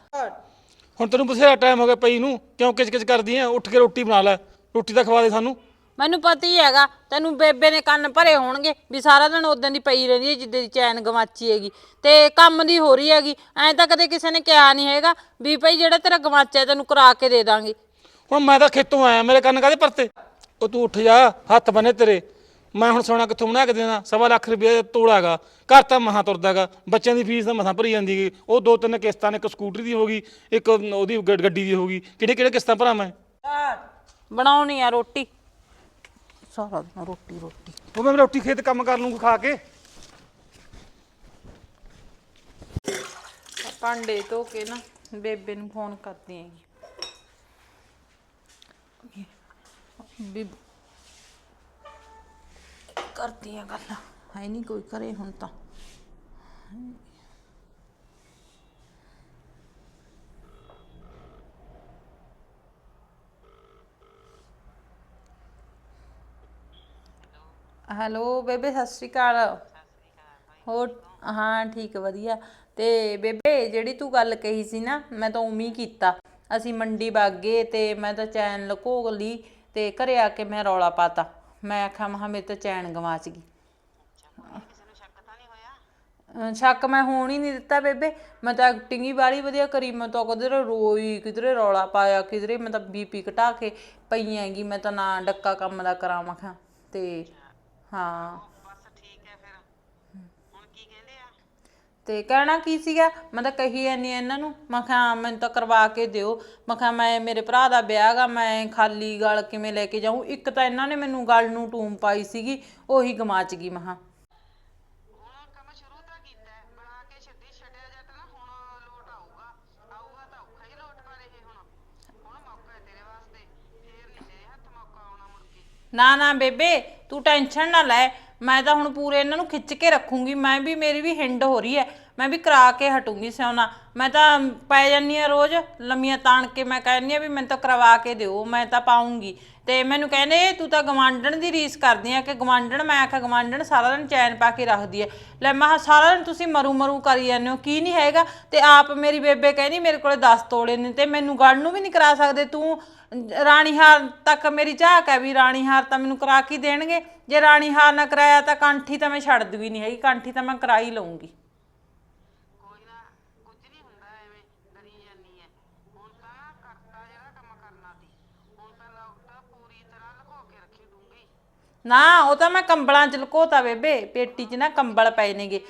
ਹੁਣ ਤੈਨੂੰ ਬਥੇਰਾ ਟਾਈਮ ਹੋ ਗਿਆ ਪਈ ਨੂੰ। ਕਿਉਂ ਕਿਚ ਕਿਚ ਕਰਦੀ ਆ ਉੱਠ ਕੇ ਰੋਟੀ ਬਣਾ ਲੈ। ਰੋਟੀ ਤਾਂ ਖਵਾ ਦੇ ਸਾਨੂੰ। ਮੈਨੂੰ ਪਤਾ ਹੀ ਹੈਗਾ ਤੈਨੂੰ ਬੇਬੇ ਨੇ ਕੰਨ ਭਰੇ ਹੋਣਗੇ ਵੀ ਸਾਰਾ ਦਿਨ ਉਦੋਂ ਦੀ ਪਈ ਰਹਿੰਦੀ ਹੈ ਜਿੱਦੇ ਦੀ ਚੈਨ ਗਵਾਚੀ ਹੈਗੀ। ਤੇ ਕੰਮ ਦੀ ਹੋ ਰਹੀ ਹੈਗੀ ਐਂ ਤਾਂ ਕਦੇ ਕਿਸੇ ਨੇ ਕਿਹਾ ਨਹੀਂ ਹੈਗਾ ਵੀ ਭਾਈ ਜਿਹੜਾ ਤੇਰਾ ਗਵਾਚਿਆ ਤੈਨੂੰ ਕਰਾ ਕੇ ਦੇ ਦਾਂਗੇ। ਹੁਣ ਮੈਂ ਤਾਂ ਖੇਤੋਂ ਆਇਆ ਮੇਰੇ ਕੰਨ ਕਾਦੇ ਪਰਤੇ? ਉਹ ਤੂੰ ਉੱਠ ਜਾ ਹੱਥ ਬਨੇ ਤੇਰੇ। ਮੈਂ ਹੁਣ ਸੋਨਾ ਕਿੱਥੋਂ ਬਣਾ ਕੇ ਦੇਣਾ? ਸਵਾ ਲੱਖ ਰੁਪਏ ਤੋੜਾਗਾ ਘਰ ਤਾਂ ਮਹਾ ਤੁਰਦਾਗਾ ਬੱਚਿਆਂ ਦੀ ਫੀਸ ਤਾਂ ਮਸਾਂ ਭਰੀ ਜਾਂਦੀ ਗੀ ਉਹ ਦੋ ਤਿੰਨ ਕਿਸ਼ਤਾਂ ਨੇ ਇੱਕ ਸਕੂਟਰੀ ਦੀ ਹੋ ਗਈ ਇੱਕ ਉਹਦੀ ਗ- ਗੱਡੀ ਦੀ ਹੋ ਗਈ। ਕਿਹੜੇ ਕਿਹੜੇ ਕਿਸ਼ਤਾਂ ਭਰਾਂ ਮੈਂ ਬਣਾਉਣੀ ਆ ਰੋਟੀ। ਸਾਰਾ ਦਿਨ ਰੋਟੀ ਰੋਟੀ। ਉਹ ਮੈਂ ਰੋਟੀ ਖੇਤ ਕੰਮ ਕਰ ਲੂੰਗਾ ਖਾ ਕੇ। ਭਾਂਡੇ ਧੋ ਕੇ ਨਾ ਬੇਬੇ ਨੂੰ ਫੋਨ ਕਰਦੀ ਹੈਗੀ। ਵੀ ਕਰਦੀ ਆ ਗੱਲ। ਹੈ ਨਹੀਂ ਕੋਈ ਕਰੇ ਹੁਣ ਤਾਂ। ਹੈਲੋ ਬੇਬੇ, ਸਤਿ ਸ਼੍ਰੀ ਅਕਾਲ। ਹੋਰ, ਹਾਂ, ਠੀਕ, ਵਧੀਆ। ਤੇ ਬੇਬੇ, ਜਿਹੜੀ ਤੂੰ ਗੱਲ ਕਹੀ ਸੀ ਨਾ, ਮੈਂ ਤਾਂ ਉਮੀ ਕੀਤਾ। ਅਸੀਂ ਮੰਡੀ ਬਾਗੇ ਤੇ ਮੈਂ ਤਾਂ ਚੈਨ ਲਕੋ ਲਈ ਤੇ ਘਰੇ ਆ ਕੇ ਮੈਂ ਰੌਲਾ ਪਾਤਾ। ਮੈਂ ਆਖਿਆ ਮਹਾ ਮੇਰੇ ਤਾਂ ਚੈਨ ਗਵਾਚ ਗਈ ਅਹ, ਸ਼ੱਕ ਮੈਂ ਹੋਣ ਹੀ ਨਹੀਂ ਦਿੱਤਾ ਬੇਬੇ। ਮੈਂ ਤਾਂ ਐਕਟਿੰਗ ਹੀ ਬਾਲੀ ਵਧੀਆ ਕਰੀ। ਮੈਂ ਤਾਂ ਕਿਧਰੇ ਰੋਈ, ਕਿਧਰੇ ਰੌਲਾ ਪਾਇਆ, ਕਿਧਰੇ ਮੈਂ ਤਾਂ ਬੀਪੀ ਘਟਾ ਕੇ ਪਈ ਹੈਗੀ। ਮੈਂ ਤਾਂ ਨਾ ਡੱਕਾ ਕੰਮ ਦਾ ਕਰਾਂ ਮੈਂ ਕਿਹਾ ਤੇ ਹਾਂ। ਬਸ ਠੀਕ ਹੈ ਫਿਰ। ਹੁਣ ਕੀ ਕਹਿੰਦੇ ਆ? ਤੇ ਕਹਿਣਾ ਕੀ ਸੀਗਾ? ਮੈਂ ਤਾਂ ਕਹੀ ਜਾਂਦੀ ਹਾਂ ਇਹਨਾਂ ਨੂੰ ਮੈਂ ਕਿਹਾ ਮੈਨੂੰ ਤਾਂ ਕਰਵਾ ਕੇ ਦਿਓ। ਮੈਂ ਕਿਹਾ ਮੈਂ ਮੇਰੇ ਭਰਾ ਦਾ ਵਿਆਹ ਗਾ ਮੈਂ ਖਾਲੀ ਗਲ ਕਿਵੇਂ ਲੈ ਕੇ ਜਾਊਂ? ਇੱਕ ਤਾਂ ਇਹਨਾਂ ਨੇ ਮੈਨੂੰ ਗਲ ਨੂੰ ਟੂਮ ਪਾਈ ਸੀਗੀ ਉਹੀ ਗਮਾਚ ਗਈ ਮੈਂ ਕਿਹਾ ਹੁਣ ਕੰਮ ਸ਼ੁਰੂ ਤਾਂ ਕੀਤਾ ਹੈ, ਬਣਾ ਕੇ ਛੱਡੀ ਛੱਡਿਆ ਜੱਟ ਨਾ ਹੁਣ ਲੋਟ ਆਊਗਾ ਆਊਗਾ ਤਾਂ ਔਖਾ ਹੀ ਲੋਟ ਪਰ ਇਹ ਹੁਣ ਹੁਣ ਮੌਕਾ ਹੈ ਤੇਰੇ ਵਾਸਤੇ ਫੇਰ ਨਹੀਂ ਤੇਰੇ ਹੱਥ ਮੌਕਾ ਆਉਣਾ ਮੁੜ ਕੇ ਨਾ ਨਾ ਬੇਬੇ, ਤੂੰ ਟੈਨਸ਼ਨ ਨਾ ਲੈ। ਮੈਂ ਤਾਂ ਹੁਣ ਪੂਰੇ ਇਹਨਾਂ ਨੂੰ ਖਿੱਚ ਕੇ ਰੱਖੂੰਗੀ। ਮੈਂ ਵੀ, ਮੇਰੀ ਵੀ ਹਿੰਡ ਹੋ ਰਹੀ ਹੈ। ਮੈਂ ਵੀ ਕਰਾ ਕੇ ਹਟੂੰਗੀ ਸਿਉਣਾ। ਮੈਂ ਤਾਂ ਪੈ ਜਾਂਦੀ ਆ ਰੋਜ਼ ਲੰਮੀਆਂ ਤਾਣ ਕੇ। ਮੈਂ ਕਹਿੰਦੀ ਆ ਵੀ ਮੈਨੂੰ ਤਾਂ ਕਰਵਾ ਕੇ ਦਿਓ। ਮੈਂ ਤਾਂ ਪਾਉਂਗੀ। ਤੇ ਮੈਨੂੰ ਕਹਿੰਦੇ, ਤੂੰ ਤਾਂ ਗਵਾਂਡਣ ਦੀ ਰੀਸ ਕਰਦੀ ਆ ਕਿ ਗਵਾਂਡਣ ਮੈਂ ਆਖਿਆ ਗਵਾਂਡਣ ਸਾਰਾ ਦਿਨ ਚੈਨ ਪਾ ਕੇ ਰੱਖਦੀ ਐ ਲੈ ਮੈਂ ਕਿਹਾ, ਸਾਰਾ ਦਿਨ ਤੁਸੀਂ ਮਰੂ ਮਰੂ ਕਰੀ ਜਾਂਦੇ ਹੋ, ਕੀ ਨਹੀਂ ਹੈਗਾ? ਤੇ ਆਪ ਮੇਰੀ ਬੇਬੇ ਕਹਿੰਦੀ, ਮੇਰੇ ਕੋਲੇ 10 ਤੋੜੇ ਨੇ ਤੇ ਮੈਨੂੰ ਗੜ ਨੂੰ ਵੀ ਨਹੀਂ ਕਰਾ ਸਕਦੇ। ਤੂੰ ਰਾਣੀ ਹਾਰ ਤੱਕ ਮੇਰੀ ਝਾਕ ਹੈ ਵੀ ਰਾਣੀ ਹਾਰ ਤਾਂ ਮੈਨੂੰ ਕਰਾ ਕੇ ਦੇਣਗੇ। ਜੇ ਰਾਣੀ ਹਾਰ ਨਾ ਕਰਾਇਆ ਤਾਂ ਕੰਠੀ ਤਾਂ ਮੈਂ ਛੱਡ ਦੂਗੀ ਨਹੀਂ ਹੈਗੀ, ਕੰਠੀ ਤਾਂ ਮੈਂ ਕਰਾ ਹੀ ਲਊਂਗੀ ਕੋਈ ਨਾ ਕੁਝ ਨਹੀਂ ਹੁੰਦਾ ਐਵੇਂ ਡਰੀ ਜਾਨੀ ਹੈ ਹੁਣ ਤਾਂ ਕਰਤਾ ਜਿਹੜਾ ਕੰਮ ਕਰਨਾ ਸੀ ਹੁਣ ਤਾਂ ਲੋਕ ਪੂਰੀ ਤਰ੍ਹਾਂ ਲੁਕੋ ਕੇ ਰੱਖੀ ਦੂੰਗੀ ਨਾ ਉਹ ਤਾਂ ਮੈਂ ਕੰਬਲਾਂ ਚ ਲੁਕੋਤਾ ਬੇਬੇ ਪੇਟੀ 'ਚ ਨਾ ਕੰਬਲ ਪਏ ਨੇਗੇ।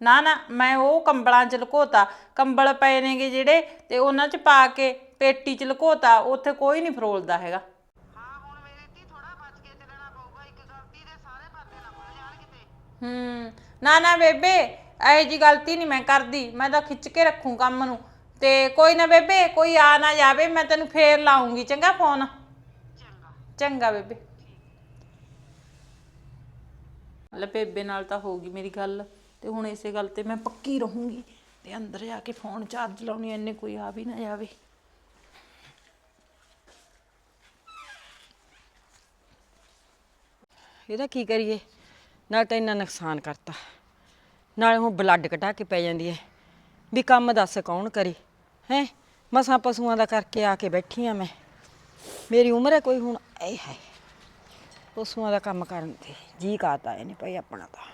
ਨਾ ਨਾ ਮੈਂ ਉਹ ਕੰਬਲਾਂ ਚ ਲੁਕੋਤਾ। ਕੰਬਲ ਪਏ ਨੇਗੇ ਜਿਹੜੇ ਤੇ ਉਹਨਾਂ ਚ ਪਾ ਕੇ ਪੇਟੀ ਚ ਲੁਕੋਤਾ ਉੱਥੇ ਕੋਈ ਨਹੀਂ ਫਰੋਲਦਾ ਹੈਗਾ। ਹਾਂ ਹੁਣ ਮੇਰੇ ਤੇ ਥੋੜਾ ਬਚ ਕੇ ਚੱਲਣਾ ਪਊਗਾ ਇੱਕ ਗਲਤੀ ਦੇ ਸਾਰੇ ਪਾਸੇ ਨਾ ਖੁੱਲ ਜਾਣ ਕਿਤੇ। ਹੂੰ ਨਾ ਨਾ ਬੇਬੇ ਇਹੋ ਜੀ ਗਲਤੀ ਨਹੀਂ ਮੈਂ ਕਰਦੀ ਮੈਂ ਤਾਂ ਖਿੱਚ ਕੇ ਰੱਖੂ ਕੰਮ ਨੂੰ। ਤੇ ਕੋਈ ਨਾ ਬੇਬੇ ਕੋਈ ਆ ਨਾ ਜਾਵੇ ਮੈਂ ਤੈਨੂੰ ਫੇਰ ਲਾਉਂਗੀ ਚੰਗਾ ਫੋਨ? ਚੰਗਾ। ਚੰਗਾ ਬੇਬੇ। ਲੈ ਬੇਬੇ ਨਾਲ ਤਾਂ ਹੋ ਗਈ ਮੇਰੀ ਗੱਲ। ਤੇ ਹੁਣ ਇਸੇ ਗੱਲ ਤੇ ਮੈਂ ਪੱਕੀ ਰਹੂੰਗੀ। ਤੇ ਅੰਦਰ ਜਾ ਕੇ ਫੋਨ ਚਾਰਜ ਲਾਉਣੀ ਐਨੇ ਕੋਈ ਆ ਵੀ ਨਾ ਜਾਵੇ। ਇਹਦਾ ਕੀ ਕਰੀਏ? ਨਾਲ ਤਾਂ ਇੰਨਾ ਨੁਕਸਾਨ ਕਰਤਾ। ਨਾਲੇ ਹੁਣ ਬਲੱਡ ਘਟਾ ਕੇ ਪੈ ਜਾਂਦੀ ਹੈ ਵੀ ਕੰਮ ਦੱਸ ਕੌਣ ਕਰੇ? ਹੈ? ਮਸਾਂ ਪਸ਼ੂਆਂ ਦਾ ਕਰਕੇ ਆ ਕੇ ਬੈਠੀ ਆ ਮੈਂ। ਮੇਰੀ ਉਮਰ ਹੈ ਕੋਈ ਹੁਣ ਇਹ ਹੈ ਪਸ਼ੂਆਂ ਦਾ ਕੰਮ ਕਰਨ ਤੇ ਜੀ ਕਾਤਾ ਇਹਨੇ ਭਾਈ ਆਪਣਾ ਤਾਂ।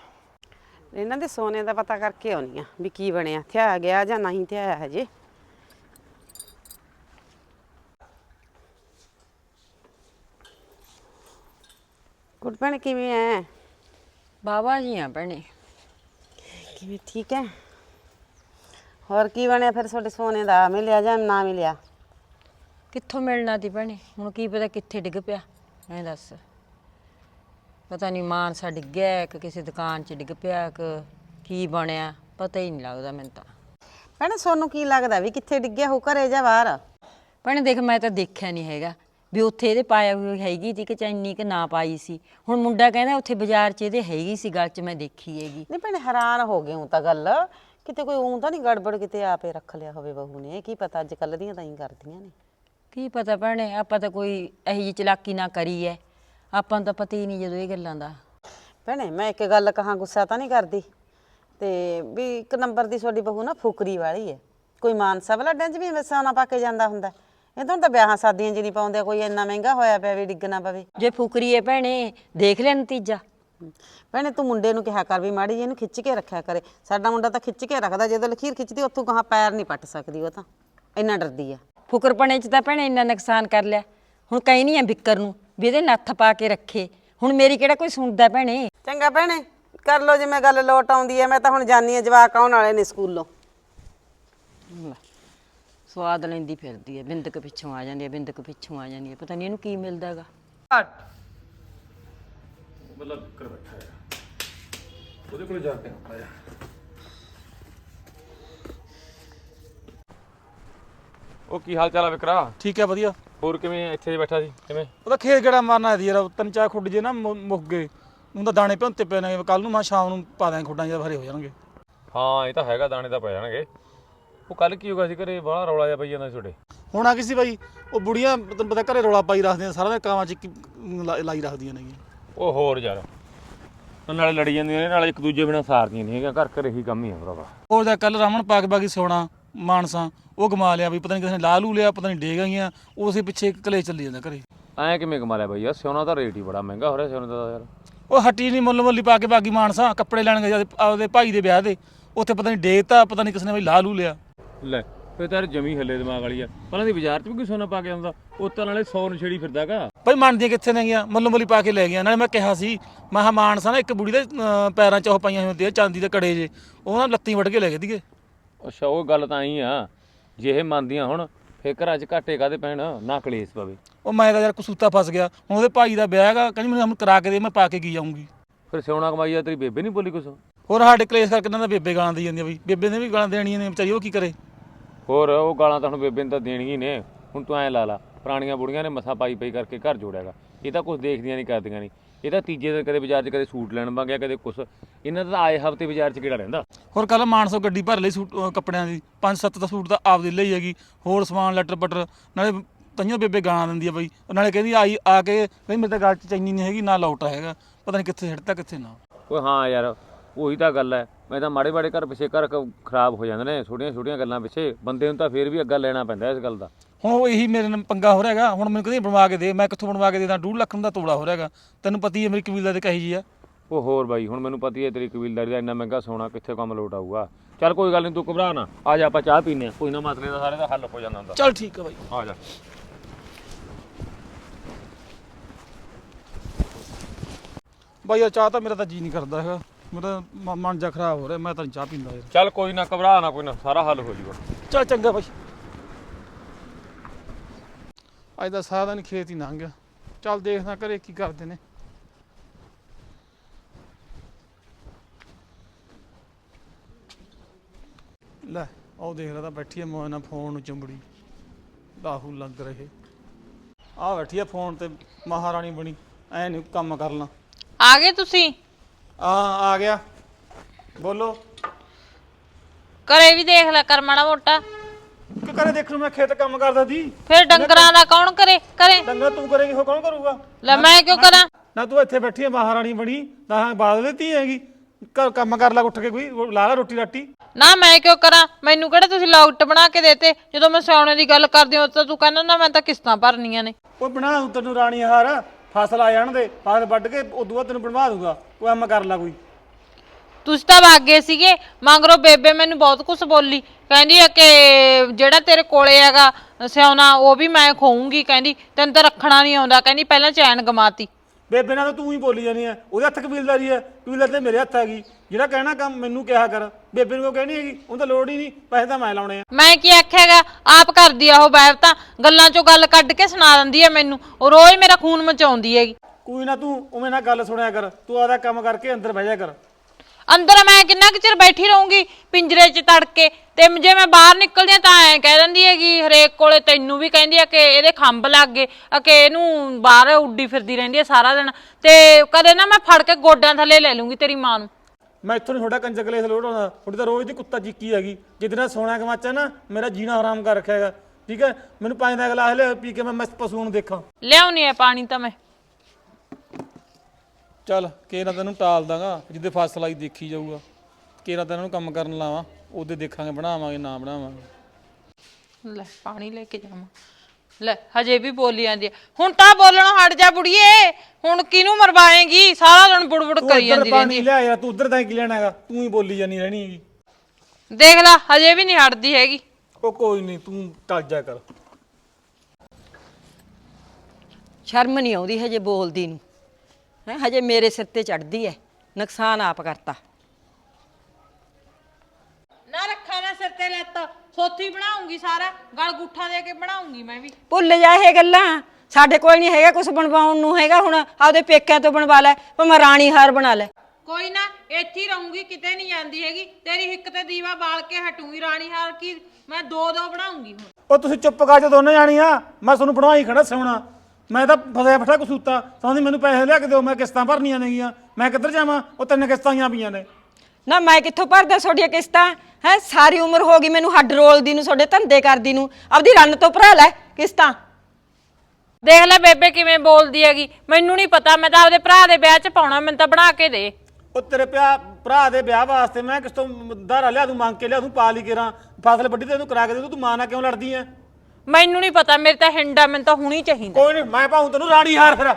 ਇਹਨਾਂ ਦੇ ਸੋਨੇ ਦਾ ਪਤਾ ਕਰਕੇ ਆਉਣੀ ਆ ਵੀ ਕੀ ਬਣਿਆ ਥਿਆ ਗਿਆ ਜਾਂ ਨਹੀਂ ਥਿਆਇਆ ਹਜੇ। ਗੁੱਡ ਭੈਣੇ ਕਿਵੇਂ ਐ? ਬਾਬਾ ਜੀ ਆ ਭੈਣੇ। ਕਿਵੇਂ ਠੀਕ ਹੈ ਹੋਰ ਕੀ ਬਣਿਆ ਫਿਰ ਤੁਹਾਡੇ ਸੋਨੇ ਦਾ? ਮਿਲਿਆ ਜਾਂ ਨਾ ਮਿਲਿਆ? ਕਿੱਥੋਂ ਮਿਲਣਾ ਤੀ ਭੈਣੇ? ਹੁਣ ਕੀ ਪਤਾ ਕਿੱਥੇ ਡਿੱਗ ਪਿਆ? ਐਂ ਦੱਸ। ਪਤਾ ਨਹੀਂ ਮਾਨਸਾ ਡਿੱਗਿਆ ਕਿ ਕਿਸੇ ਦੁਕਾਨ 'ਚ ਡਿੱਗ ਪਿਆ ਕਿ ਕੀ ਬਣਿਆ ਪਤਾ ਹੀ ਨਹੀਂ ਲੱਗਦਾ ਮੈਨੂੰ ਤਾਂ। ਭੈਣੇ ਸੋਨੂੰ ਕੀ ਲੱਗਦਾ ਵੀ ਕਿੱਥੇ ਡਿੱਗਿਆ ਹੋ ਘਰੇ ਜਾਂ ਬਾਹਰ? ਭੈਣੇ ਦੇਖ ਮੈਂ ਤਾਂ ਦੇਖਿਆ ਨਹੀਂ ਹੈਗਾ ਵੀ ਉੱਥੇ ਇਹਦੇ ਪਾਇਆ ਹੋਈ ਹੈਗੀ ਸੀ ਕਿ ਚੈਨੀ ਕਿ ਨਾ ਪਾਈ ਸੀ। ਹੁਣ ਮੁੰਡਾ ਕਹਿੰਦਾ ਉੱਥੇ ਬਾਜ਼ਾਰ 'ਚ ਇਹਦੇ ਹੈਗੀ ਸੀ ਗੱਲ 'ਚ ਮੈਂ ਦੇਖੀ ਹੈਗੀ। ਨਹੀਂ ਭੈਣੇ ਹੈਰਾਨ ਹੋ ਗਏ ਹੂੰ ਤਾਂ ਗੱਲ। ਕਿਤੇ ਕੋਈ ਊਂ ਤਾਂ ਨਹੀਂ ਗੜਬੜ ਕਿਤੇ ਆਪੇ ਰੱਖ ਲਿਆ ਹੋਵੇ ਬਹੂ ਨੇ। ਕੀ ਪਤਾ ਅੱਜ ਕੱਲ ਦੀਆਂ ਤਾਂ ਹੀ ਕਰਦੀਆਂ ਨੇ। ਕੀ ਪਤਾ ਭੈਣੇ ਆਪਾਂ ਤਾਂ ਕੋਈ ਇਹੋ ਜਿਹੀ ਚਲਾਕੀ ਨਾ ਕਰੀ ਐ ਆਪਾਂ ਨੂੰ ਤਾਂ ਪਤਾ ਹੀ ਨਹੀਂ ਜਦੋਂ ਇਹ ਗੱਲਾਂ ਦਾ। ਭੈਣੇ ਮੈਂ ਇੱਕ ਗੱਲ ਕਹਾਂ ਗੁੱਸਾ ਤਾਂ ਨਹੀਂ ਕਰਦੀ। ਤੇ ਵੀ ਇੱਕ ਨੰਬਰ ਦੀ ਤੁਹਾਡੀ ਬਹੂ ਨਾ ਫੁਕਰੀ ਵਾਲੀ ਹੈ। ਕੋਈ ਮਾਨਸਾ ਬਲੱਡਾਂ 'ਚ ਵੀ ਵਸਾਉਣਾ ਪਾ ਕੇ ਜਾਂਦਾ ਹੁੰਦਾ। ਇਹ ਤਾਂ ਤਾਂ ਵਿਆਹਾਂ ਸ਼ਾਦੀਆਂ 'ਚ ਨਹੀਂ ਪਾਉਂਦੇ ਕੋਈ ਇੰਨਾ ਮਹਿੰਗਾ ਹੋਇਆ ਪਿਆ ਵੀ ਡਿੱਗਣਾ ਪਵੇ। ਜੇ ਫੁਕਰੀ ਐ ਭੈਣੇ ਦੇਖ ਲੈ ਨਤੀਜਾ। ਭੈਣੇ ਤੂੰ ਮੁੰਡੇ ਨੂੰ ਕਿਹਾ ਕਰ ਵੀ ਮਾੜੀ ਜੀ ਇਹਨੂੰ ਖਿੱਚ ਕੇ ਰੱਖਿਆ ਕਰੇ। ਸਾਡਾ ਮੁੰਡਾ ਤਾਂ ਖਿੱਚ ਕੇ ਰੱਖਦਾ ਜਦੋਂ ਲਖੀਰ ਖਿੱਚਦੀ ਉੱਥੋਂ ਕਹਾਂ ਪੈਰ ਨਹੀਂ ਪੱਟ ਸਕਦੀ ਉਹ ਤਾਂ ਇੰਨਾ ਡਰਦੀ ਆ। ਫੁਕਰਪਣੇ 'ਚ ਤਾਂ ਭੈਣੇ ਇੰਨਾ ਨੁਕਸਾਨ ਕਰ ਲਿਆ। ਹੁਣ ਕਹੀ ਨਹੀਂ ਆ ਬਿੱਕਰ ਨੂੰ ਵੀ ਇਹਦੇ ਨੱਥ ਪਾ ਕੇ ਰੱਖੇ। ਹੁਣ ਮੇਰੀ ਕਿਹੜਾ ਕੋਈ ਸੁਣਦਾ ਭੈਣੇ? ਚੰਗਾ ਭੈਣੇ ਕਰ ਲੋ ਜਿਵੇਂ ਗੱਲ ਲੋਟ ਆਉਂਦੀ ਹੈ ਮੈਂ ਤਾਂ ਹੁਣ ਜਾਨੀ ਆ ਜਵਾਕ ਆਉਣ ਵਾਲੇ ਨੇ ਸਕੂਲੋਂ। ਸਵਾਦ ਲੈਂਦੀ ਫਿਰਦੀ ਐ ਬਿੰਦਕ ਪਿੱਛੋਂ ਆ ਜਾਂਦੀ ਐ ਬਿੰਦਕ ਪਿੱਛੋਂ ਆ ਜਾਂਦੀ ਐ ਪਤਾ ਨਹੀਂ ਇਹਨੂੰ ਕੀ ਮਿਲਦਾ ਹੈਗਾ। ਬੱਲਾ ਕਰ ਬੈਠਾ ਹੈ। ਉਹਦੇ ਕੋਲ ਜਾ ਕੇ ਆਇਆ ਉਹ ਕੀ ਹਾਲ ਚਾਲ ਆ ਵਿਕਰਾ? ਠੀਕ ਹੈ ਵਧੀਆ। ਹੋਰ ਕਿਵੇਂ ਇੱਥੇ ਬੈਠਾ ਸੀ ਕਿਵੇਂ? ਉਹਦਾ ਖੇਤ ਕਿਹੜਾ ਮਾਰਨਾ ਹੈ ਯਾਰ ਤਿੰਨ ਚਾਰ ਖੁੱਡ ਜੇ ਨਾ ਮੁ- ਮੁੱਕ ਗਏ। ਉਹਦਾ ਦਾਣੇ ਭੰਤੇ ਪਏ ਨੇ ਕੱਲ ਨੂੰ ਮੈਂ ਸ਼ਾਮ ਨੂੰ ਪਾ ਦਾਂਗੇ ਖੁੱਡਾਂ ਜਦ ਹਰੇ ਹੋ ਜਾਣਗੇ। ਹਾਂ ਇਹ ਤਾਂ ਹੈਗਾ ਦਾਣੇ ਤਾਂ ਪੈ ਜਾਣਗੇ। ਉਹ ਕੱਲ ਕੀ ਹੋਗਾ ਸੀ ਘਰੇ? ਬੜਾ ਰੌਲਾ ਜਿਹਾ ਪਈ ਜਾਂਦਾ ਸੀ ਤੁਹਾਡੇ। ਹੁਣ ਆ ਕਿਸੇ ਬਾਈ ਉਹ ਬੁੜੀਆਂ ਤੈਨੂੰ ਪਤਾ ਘਰੇ ਰੌਲਾ ਪਾਈ ਰੱਖਦੀਆਂ ਸਾਰਾ ਦਿਨ ਕਾਵਾਂ ਚ ਇੱਕ ਲਾ- ਲਾਈ ਰੱਖਦੀਆਂ ਨੇਗੀਆਂ। ਉਹ ਹੋਰ ਯਾਰ ਉਹ ਨਾਲੇ ਲੜੀ ਜਾਂਦੀਆਂ ਨੇ ਨਾਲੇ ਇੱਕ ਦੂਜੇ ਬਿਨਾਂ ਸਾਰਦੀਆਂ ਨਹੀਂ ਹੈਗਾ ਘਰ ਘਰ ਇਹੀ ਕੰਮ ਹੀ ਆ ਭਰਾਵਾ। ਹੋਰ ਦਾ ਕੱਲ ਰਾਮਣ ਪਾਕ ਬਾਗੀ ਸੋਣਾ। ਮਾਨਸਾ ਉਹ ਗਮਾ ਲਿਆ ਵੀ ਪਤਾ ਨਹੀਂ ਕਿਸੇ ਨੇ ਲਾ ਲੂ ਲਿਆ ਪਤਾ ਨਹੀਂ ਡੇ ਗਈਆਂ ਉਸੇ ਪਿੱਛੇ ਇੱਕ ਕਲੇ ਚੱਲੀ ਜਾਂਦਾ ਘਰੇ। ਐਂ ਕਿਵੇਂ ਕਮਾ ਲਿਆ ਬਈ ਯਾਰ ਸੋਨਾ ਦਾ ਰੇਟ ਹੀ ਬੜਾ ਮਹਿੰਗਾ ਹੋ ਰਿਹਾ ਸੋਨੇ ਦਾ ਯਾਰ। ਉਹ ਹੱਟੀ ਨਹੀਂ ਮੁੱਲ ਮੁੱਲੀ ਪਾ ਕੇ ਬਾਗੀ ਮਾਨਸਾ ਕੱਪੜੇ ਲੈਣ ਗਏ ਆਪਦੇ ਭਾਈ ਦੇ ਵਿਆਹ ਦੇ ਉੱਥੇ ਪਤਾ ਨਹੀਂ ਡੇਤਾ ਪਤਾ ਨਹੀਂ ਕਿਸੇ ਨੇ ਬਈ ਲਾ ਲੂ ਲਿਆ। ਲੈ ਫੇ ਤਾਂ ਜਮੀ ਹੱਲੇ ਦਿਮਾਗ ਵਾਲੀ ਆ। ਪਹਿਲਾਂ ਦੀ ਬਾਜ਼ਾਰ 'ਚ ਵੀ ਕੋਈ ਸੋਨਾ ਪਾ ਕੇ ਆਉਂਦਾ ਉਹ ਤਾਂ ਨਾਲੇ 100 ਨਛੇੜੀ ਫਿਰਦਾਗਾ ਭਾਈ ਮੰਨਦੀਆਂ ਕਿੱਥੇ ਨੇ ਗਿਆ ਮੁੱਲ ਮੁੱਲੀ ਪਾ ਕੇ ਲੈ ਗਿਆ ਨਾਲੇ ਮੈਂ ਕਿਹਾ ਸੀ ਮੈਂ ਕਿਹਾ ਮਾਨਸਾ ਨਾ ਇੱਕ ਬੁੜੀ ਦੇ ਅਹ, ਪੈਰਾਂ 'ਚ ਉਹ ਪਾਈਆਂ ਹੋਈਆਂ ਹੁੰਦੀਆਂ ਚਾਂਦੀ ਦੇ ਕੜੇ ਜੇ ਉਹ ਨਾ ਲੱਤੀ ਵੱਢ ਕੇ ਲੈ ਗਏ ਦੀਗੇ ਅੱਛਾ ਉਹ ਗੱਲ ਤਾਂ ਆਈ ਆ। ਜੇ ਇਹ ਮੰਨਦੀਆਂ ਹੁਣ ਫੇ ਘਰਾਂ 'ਚ ਘਾਟੇ ਕਾਦੇ ਪੈਣ? ਨਾ ਕਲੇਸ਼ ਪਵੇ। ਉਹ ਮੈਂ ਤਾਂ ਯਾਰ ਕਸੂਤਾ ਫਸ ਗਿਆ। ਹੁਣ ਉਹਦੇ ਭਾਈ ਦਾ ਵਿਆਹ ਹੈਗਾ ਕਹਿੰਦੀ ਮੈਨੂੰ ਕਰਾ ਕੇ ਦੇ ਮੈਂ ਪਾ ਕੇ ਕੀ ਜਾਊਂਗੀ ਫਿਰ ਸੋਨਾ ਕਮਾਈ ਆ ਤੇਰੀ ਬੇਬੇ ਨਹੀਂ ਬੋਲੀ ਕੁਛ? ਹੋਰ ਸਾਡੇ ਕਲੇਸ਼ ਕਰਕੇ ਇਹਨਾਂ ਦਾ ਬੇਬੇ ਗਾਲਾਂ ਦੀ ਜਾਂਦੀ ਆ ਬਈ। ਬੇਬੇ ਨੇ ਵੀ ਗਾਲਾਂ ਦੇਣੀਆਂ ਨੇ ਵਿਚਾਰੀ ਉਹ ਕੀ ਕਰੇ? ਹੋਰ ਉਹ ਗਾਲਾਂ ਤਾਂ ਹੁਣ ਬੇਬੇ ਨੇ ਤਾਂ ਦੇਣੀਆਂ ਹੀ ਨੇ। ਹੁਣ ਤੂੰ ਐ ਲਾ ਲਾ ਪੁਰਾਣੀਆਂ ਬੁੜੀਆਂ ਨੇ ਮਸਾ ਪਾਈ ਪਈ ਕਰਕੇ ਘਰ ਜੋੜਿਆਗਾ ਇਹ ਤਾਂ ਕੁਝ ਦੇਖਦੀਆਂ ਨਹੀਂ ਕਰਦੀਆਂ ਨਹੀਂ। ਇਹ ਤਾਂ ਤੀਜੇ ਦਿਨ ਕਦੇ ਬਾਜ਼ਾਰ 'ਚ ਕਦੇ ਸੂਟ ਲੈਣ ਵਗ ਗਿਆ ਕਦੇ ਕੁਛ। ਇਹਨਾਂ ਦਾ ਤਾਂ ਆਏ ਹਫ਼ਤੇ ਬਾਜ਼ਾਰ 'ਚ ਕਿਹੜਾ ਰਹਿੰਦਾ? ਹੋਰ ਕੱਲ ਮਾਨਸੋ ਗੱਡੀ ਭਰ ਲਈ ਸੂਟ ਅਹ ਕੱਪੜਿਆਂ ਦੀ। ਪੰਜ ਸੱਤ ਤਾਂ ਸੂਟ ਤਾਂ ਆਪਦੇ ਲਈ ਹੈਗੀ। ਹੋਰ ਸਮਾਨ ਲੈਟਰ ਪਟਰ ਨਾਲੇ ਤਈਓ ਬੇਬੇ ਗਾਲਾਂ ਦਿੰਦੀ ਆ ਬਈ। ਨਾਲੇ ਕਹਿੰਦੀ ਆਈ ਆ ਕੇ ਕਹਿੰਦੀ ਮੇਰੇ ਤਾਂ ਗੱਲ 'ਚ ਚੈਨੀ ਨਹੀਂ ਹੈਗੀ ਨਾ ਲੌਟਾ ਹੈਗਾ। ਪਤਾ ਨਹੀਂ ਕਿੱਥੇ ਛੱਡਤਾ ਕਿੱਥੇ ਨਾ। ਓਏ ਹਾਂ ਯਾਰ ਉਹੀ ਤਾਂ ਗੱਲ ਹੈ। ਮੈਂ ਤਾਂ ਮਾੜੇ ਮਾੜੇ ਘਰ ਪਿੱਛੇ ਘਰ ਕ- ਖਰਾਬ ਹੋ ਜਾਂਦੇ ਨੇ ਛੋਟੀਆਂ ਛੋਟੀਆਂ ਗੱਲਾਂ ਪਿੱਛੇ। ਬੰਦੇ ਨੂੰ ਤਾਂ ਫੇਰ ਵੀ ਅੱਗਾ ਲੈਣਾ ਪੈਂਦਾ ਇਸ ਗੱਲ ਦਾ। ਹੁਣ ਉਹ ਇਹੀ ਮੇਰੇ ਨਾਲ ਪੰਗਾ ਹੋ ਰਿਹਾ ਹੈਗਾ ਹੁਣ ਮੈਨੂੰ ਕਹਿੰਦੀ ਬਣਵਾ ਕੇ ਦੇ ਮੈਂ ਕਿੱਥੋਂ ਬਣਵਾ ਕੇ ਦੇਦਾ 2 ਲੱਖ ਦਾ ਤੋੜਾ ਹੋ ਰਿਹਾ ਹੈਗਾ ਤੈਨੂੰ ਪਤੀ ਹੈ ਮੇਰੀ ਕਬੀਲਾ ਦੇ ਕਹੀ ਜੀ ਆ। ਉਹ ਹੋਰ ਬਾਈ ਹੁਣ ਮੈਨੂੰ ਪਤਾ ਹੀ ਤੇਰੀ ਕਬੀਲਦਾਰੀ ਦਾ ਇੰਨਾ ਮਹਿੰਗਾ ਸੋਨਾ ਕਿੱਥੇ ਕੰਮ ਲੋਟ ਆਊਗਾ? ਚੱਲ ਕੋਈ ਗੱਲ ਨਹੀਂ ਤੂੰ ਘਬਰਾ ਨਾ। ਆ ਜਾ ਆਪਾਂ ਚਾਹ ਪੀਨੇ ਆ ਕੋਈ ਨਾ ਮਸਲੇ ਦਾ ਸਾਰੇ ਦਾ ਹੱਲ ਹੋ ਜਾਂਦਾ ਹੁੰਦਾ। ਚੱਲ ਠੀਕ ਆ ਬਾਈ। ਆ ਜਾ। ਬਾਈ ਯਾਰ ਚਾਹ ਤਾਂ ਮੇਰਾ ਤਾਂ ਜੀ ਨਹੀਂ ਕਰਦਾ ਹੈਗਾ। ਮੇਰਾ ਮ- ਮਨ ਜਾ ਖਰਾਬ ਹੋ ਰਿਹਾ ਮੈਂ ਤਾਂ ਨਹੀਂ ਚਾਹ ਪੀਂਦਾ ਯਾਰ। ਚੱਲ ਕੋਈ ਨਾ ਘਬਰਾ ਨਾ ਕੋਈ ਨਾ ਸਾਰਾ ਹੱਲ ਹੋ ਜੂਗਾ। ਚੱਲ ਚੰਗਾ ਬਾਈ। ਅੱਜ ਦਾ ਸਾਰਾ ਦਿਨ ਖੇਤ ਹੀ ਲੰਘ ਗਿਆ। ਚੱਲ ਦੇਖਦਾ ਘਰੇ ਕੀ ਕਰਦੇ ਨੇ। ਲੈ ਉਹ ਦੇਖ ਰਿਹਾ ਤਾਂ ਬੈਠੀ ਹੈ ਮੋਹ ਨਾਲ ਫੋਨ ਨੂੰ ਚੰਬੜੀ। ਲਾਹੂ ਲੱਗ ਰਹੇ। ਆ ਬੈਠੀ ਹੈ ਫੋਨ ਤੇ ਮਹਾਰਾਣੀ ਬਣੀ। ਐ ਨਹੀਂ ਕੰਮ ਕਰ ਲਾਂ ਆ ਗਏ ਤੁਸੀਂ? ਆ ਆ ਗਿਆ। ਬੋਲੋ। ਘਰੇ ਵੀ ਦੇਖ ਲੈ ਕਰ ਮਾੜਾ ਮੋਟਾ। ਕਿ ਘਰੇ ਦੇਖ ਲੂ ਮੈਂ ਖੇਤ ਕੰਮ ਕਰਦਾ ਸੀ। ਫਿਰ ਡੰਗਰਾਂ ਦਾ ਕੌਣ ਕਰੇ? ਕਰੇ। ਡੰਗਾ ਤੂੰ ਕਰੇਂਗੀ ਹੋ ਕੌਣ ਕਰੂਗਾ? ਲੈ ਮੈਂ ਕਿਉਂ ਕਰਾਂ? ਨਾ ਤੂੰ ਇੱਥੇ ਬੈਠੀ ਹੈ ਮਹਾਰਾਣੀ ਬਣੀ ਤਾਂ ਬਾਦਲ ਦੀ ਧੀ ਹੈਗੀ। ਘਰ ਕੰਮ ਕਰ ਲੈ ਉੱਠ ਕੇ ਕੋਈ ਲਾ ਲਾ ਰੋਟੀ ਰਾਟੀ। ਨਾ ਮੈਂ ਕਿਉਂ ਕਰਾਂ? ਮੈਨੂੰ ਕਿਹੜਾ ਤੁਸੀਂ ਲੌਕਟ ਬਣਾ ਕੇ ਦੇਤੇ? ਜਦੋਂ ਮੈਂ ਸੌਣੇ ਦੀ ਗੱਲ ਕਰਦੀ ਹਾਂ ਤਾਂ ਤੂੰ ਕਹਿੰਦਾ ਨਾ ਮੈਂ ਤਾਂ ਕਿਸ਼ਤਾਂ ਭਰਨੀਆਂ ਨੇ। ਉਹ ਬਣਾ ਦੂੰ ਤੈਨੂੰ ਰਾਣੀ ਹਾਰ ਫਸਲ ਆ ਜਾਣ ਦੇ ਫਸਲ ਵੱਢ ਕੇ ਉਦੋਂ ਬਾਅਦ ਤੈਨੂੰ ਬਣਵਾ ਦੂੰਗਾ। ਕੋਈ ਕੰਮ ਕਰ ਲੈ ਕੋਈ। ਤੁਸੀਂ ਤਾਂ ਭਾਗੇ ਸੀਗੇ। ਮੰਗਰੋ ਬੇਬੇ ਮੈਨੂੰ ਬਹੁਤ ਕੁਝ ਬੋਲੀ। ਕਹਿੰਦੀ ਆ ਕਿ ਜਿਹੜਾ ਤੇਰੇ ਕੋਲੇ ਹੈਗਾ ਸਿਆਉਣਾ ਉਹ ਵੀ ਮੈਂ ਖੋਊਂਗੀ ਕਹਿੰਦੀ ਤੈਨੂੰ ਤਾਂ ਰੱਖਣਾ ਨਹੀਂ ਆਉਂਦਾ। ਕਹਿੰਦੀ ਪਹਿਲਾਂ ਚੈਨ ਗਮਾਤੀ। ਬੇਬੇ ਨਾਲ ਤਾਂ ਤੂੰ ਹੀ ਬੋਲੀ ਜਾਨੀ ਹੈ ਉਹਦੇ ਹੱਥ ਕਬੀਲਦਾਰੀ ਹੈ ਕਬੀਲਦਾਰੀ ਤੇ ਮੇਰੇ ਹੱਥ ਹੈਗੀ। ਜਿਹੜਾ ਕਹਿਣਾ ਕੰਮ ਮੈਨੂੰ ਕਿਹਾ ਕਰ। ਬੇਬੇ ਨੂੰ ਕਹਿਣੀ ਹੈਗੀ। ਉਹਨੂੰ ਤਾਂ ਲੋੜ ਹੀ ਨਹੀਂ। ਪੈਸੇ ਤਾਂ ਮੈਂ ਲਾਉਣੇ ਆ। ਮੈਂ ਕੀ ਆਖਿਆਗਾ? ਆਪ ਕਰਦੀ ਆ ਉਹ ਬੈਬ ਤਾਂ। ਗੱਲਾਂ ਚੋਂ ਗੱਲ ਕੱਢ ਕੇ ਸੁਣਾ ਦਿੰਦੀ ਆ ਮੈਨੂੰ। ਉਹ ਰੋਜ਼ ਮੇਰਾ ਖੂਨ ਮਚਾਉਂਦੀ ਹੈਗੀ। ਕੋਈ ਨਾ ਤੂੰ ਉਵੇਂ ਨਾ ਗੱਲ ਸੁਣਿਆ ਕਰ। ਤੂੰ ਆਦਾ ਕੰਮ ਕਰਕੇ ਅੰਦਰ ਬਹਿ ਜਾ ਕਰ। ਅੰਦਰ ਮੈਂ ਕਿੰਨਾ ਕੁ ਚਿਰ ਬੈਠੀ ਰਹੂੰਗੀ ਪਿੰਜਰੇ 'ਚ ਤੜ ਕੇ ਤੇ ਜੇ ਮੈਂ ਬਾਹਰ ਨਿਕਲਦੀ ਆ ਤਾਂ ਐ ਕਹਿ ਦਿੰਦੀ ਹੈਗੀ ਹਰੇਕ ਕੋਲੇ ਤੈਨੂੰ ਵੀ ਕਹਿੰਦੀ ਆ ਕਿ ਇਹਦੇ ਖੰਭ ਲੱਗ ਗਏ ਆ ਕਿ ਇਹਨੂੰ ਬਾਹਰ ਉੱਡੀ ਫਿਰਦੀ ਰਹਿੰਦੀ ਆ ਸਾਰਾ ਦਿਨ। ਤੇ ਕਦੇ ਨਾ ਮੈਂ ਫੜ ਕੇ ਗੋਡਿਆਂ ਥੱਲੇ ਲੈ ਲੂੰਗੀ ਤੇਰੀ ਮਾਂ ਨੂੰ। ਮੈਂ ਇੱਥੋਂ ਨਹੀਂ ਥੋੜਾ ਕੰਜਰ ਕਲੇਸ਼ ਲੋੜ ਆਉਂਦਾ। ਥੋੜੀ ਤਾਂ ਰੋਜ਼ ਦੀ ਕੁੱਤਾ ਚੀਕੀ ਹੈਗੀ। ਜਿੱਦ ਨਾਲ ਸੋਨਾ ਕਮਾਚਾ ਨਾ ਮੇਰਾ ਜੀਣਾ ਹਰਾਮ ਕਰ ਰੱਖਿਆ ਹੈਗਾ। ਠੀਕ ਹੈ? ਮੈਨੂੰ ਪੰਜ ਦਾ ਗਲਾਸ ਲਿਆ ਪੀ ਕੇ ਮੈਂ ਮਸਤ ਪਸ਼ੂ ਨੂੰ ਦੇਖਾਂ। ਲਿਆਉਣੀ ਆ ਪਾਣੀ ਤਾਂ ਮੈਂ। ਚੱਲ ਕੇ ਨਾ ਤੈਨੂੰ ਟਾਲ ਦਾਂਗਾ ਜਿੱਦੇ ਫਸਲ ਆਈ ਦੇਖੀ ਜਾਊਗਾ। ਕੇ ਨਾ ਤੈਨੂੰ ਕੰਮ ਕਰਨ ਲਾਵਾਂ ਉਹਦੇ ਦੇਖਾਂਗੇ ਬਣਾਵਾਂਗੇ ਨਾ ਬਣਾਵਾਂਗੇ। ਲੈ ਪਾਣੀ ਲੈ ਕੇ ਜਾਵਾਂ। ਲੈ ਹਜੇ ਵੀ ਬੋਲੀ ਜਾਂਦੀ ਆ। ਹੁਣ ਤਾਂ ਬੋਲਣੋਂ ਹਟ ਜਾ ਬੁੜੀਏ। ਹੁਣ ਕਿਹਨੂੰ ਮਰਵਾਏਗੀ? ਸਾਰਾ ਦਿਨ ਬੁੜਬੁੜ ਕਰੀ ਜਾਂਦੀ ਪਾਣੀ ਰਹਿੰਦੀ ਲਿਆ ਯਾਰ ਤੂੰ ਉਧਰ ਤਾਂ ਕੀ ਲੈਣਾ ਹੈਗਾ? ਤੂੰ ਹੀ ਬੋਲੀ ਜਾਨੀ ਰਹਿਣੀ ਹੈਗੀ। ਦੇਖ ਲੈ ਹਜੇ ਵੀ ਨਹੀਂ ਹਟਦੀ ਹੈਗੀ। ਉਹ ਕੋਈ ਨਹੀਂ ਤੂੰ ਟਲ ਜਾ ਕਰ। ਸ਼ਰਮ ਨਹੀਂ ਆਉਂਦੀ ਹਜੇ ਬੋਲਦੀ ਨੂੰ। ਹੈ ਹਜੇ ਮੇਰੇ ਸਿਰ ਤੇ ਚੜਦੀ ਹੈ ਨੁਕਸਾਨ ਆਪ ਕਰਤਾ। ਨਾ ਰੱਖਾ ਨਾ ਸਿਰ ਤੇ ਲੱਤ। ਸੋਥੀ ਬਣਾਉਂਗੀ ਸਾਰਾ। ਗਲ ਗੁੱਠਾ ਦੇ ਕੇ ਬਣਾਉਂਗੀ ਮੈਂ ਵੀ। ਭੁੱਲ ਜਾ ਇਹ ਗੱਲਾਂ। ਸਾਡੇ ਕੋਲ ਨਹੀਂ ਹੈਗਾ ਕੁਝ ਬਣਵਾਉਣ ਨੂੰ ਹੈਗਾ। ਹੁਣ ਆਪਦੇ ਪੇਕਿਆਂ ਤੋਂ ਬਣਵਾ ਲੈ ਭਾਵੇਂ ਰਾਣੀ ਹਾਰ ਬਣਾ ਲੈ। ਕੋਈ ਨਾ ਇੱਥੇ ਹੀ ਰਹੂੰਗੀ ਕਿਤੇ ਨਹੀਂ ਜਾਂਦੀ ਹੈਗੀ। ਤੇਰੀ ਹਿੱਕ ਤੇ ਦੀਵਾ ਬਾਲ ਕੇ ਹਟੂੰਗੀ ਰਾਣੀ ਹਾਰ ਕੀ। ਮੈਂ ਦੋ ਦੋ ਬਣਾਉਂਗੀ ਹੁਣ। ਉਹ ਤੁਸੀਂ ਚੁੱਪ ਕਰ ਜਾ ਦੋਨੇ ਜਾਣੀਆਂ। ਮੈਂ ਤੁਹਾਨੂੰ ਬਣਾਈ ਖੜਾ ਸੋਣਾ ਮੈਂ ਤਾਂ ਫਸਿਆ ਫਟਾ ਕਸੂਤਾ। ਤਾਂ ਮੈਨੂੰ ਪੈਸੇ ਲਿਆ ਕੇ ਦਿਓ ਮੈਂ ਕਿਸ਼ਤਾਂ ਭਰਨੀਆਂ ਨੇਗੀਆਂ। ਮੈਂ ਕਿੱਧਰ ਜਾਵਾਂ? ਉਹ ਤਿੰਨ ਕਿਸ਼ਤਾਂ ਆਈਆਂ ਪਈਆਂ ਨੇ। ਨਾ ਮੈਂ ਕਿੱਥੋਂ ਭਰਦਾ ਤੁਹਾਡੀਆਂ ਕਿਸ਼ਤਾਂ? ਹੈ ਸਾਰੀ ਉਮਰ ਹੋ ਗਈ ਮੈਨੂੰ ਹੱਡ ਰੋਲਦੀ ਨੂੰ ਤੁਹਾਡੇ ਧੰਦੇ ਕਰਦੀ ਨੂੰ। ਆਪਦੀ ਰੰਨ ਤੋਂ ਭਰਾ ਲੈ ਕਿਸ਼ਤਾਂ। ਦੇਖ ਲੈ ਬੇਬੇ ਕਿਵੇਂ ਬੋਲਦੀ ਹੈਗੀ। ਮੈਨੂੰ ਨਹੀਂ ਪਤਾ ਮੈਂ ਤਾਂ ਆਪਦੇ ਭਰਾ ਦੇ ਵਿਆਹ 'ਚ ਪਾਉਣਾ ਮੈਨੂੰ ਤਾਂ ਬਣਾ ਕੇ ਦੇ। ਉਹ ਤੇਰੇ ਪਿਆ ਭਰਾ ਦੇ ਵਿਆਹ ਵਾਸਤੇ ਮੈਂ ਕਿਸ ਤੋਂ ਧਾਰਾ ਲਿਆ ਦੂੰ ਮੰਗ ਕੇ ਲਿਆ ਦੂੰ ਪਾ ਲਈ ਕੇਰਾਂ। ਫਸਲ ਵੱਡੀ ਤੇ ਇਹਨੂੰ ਕਰਾ ਕੇ ਦੂੰ ਤੂੰ ਮਾਂ ਨਾਲ ਕਿਉਂ ਲੜਦੀ ਐ? ਮੈਨੂੰ ਨਹੀਂ ਪਤਾ, ਮੇਰੇ ਤਾਂ ਹਿੰਡਾ ਮੈਨੂੰ ਤਾਂ ਹੁਣੀ ਚਾਹੀਦਾ। ਕੋਈ ਨਹੀਂ, ਮੈਂ ਪਾਉਂ ਤੈਨੂੰ ਰਾਣੀ ਹਾਰ ਫਿਰ।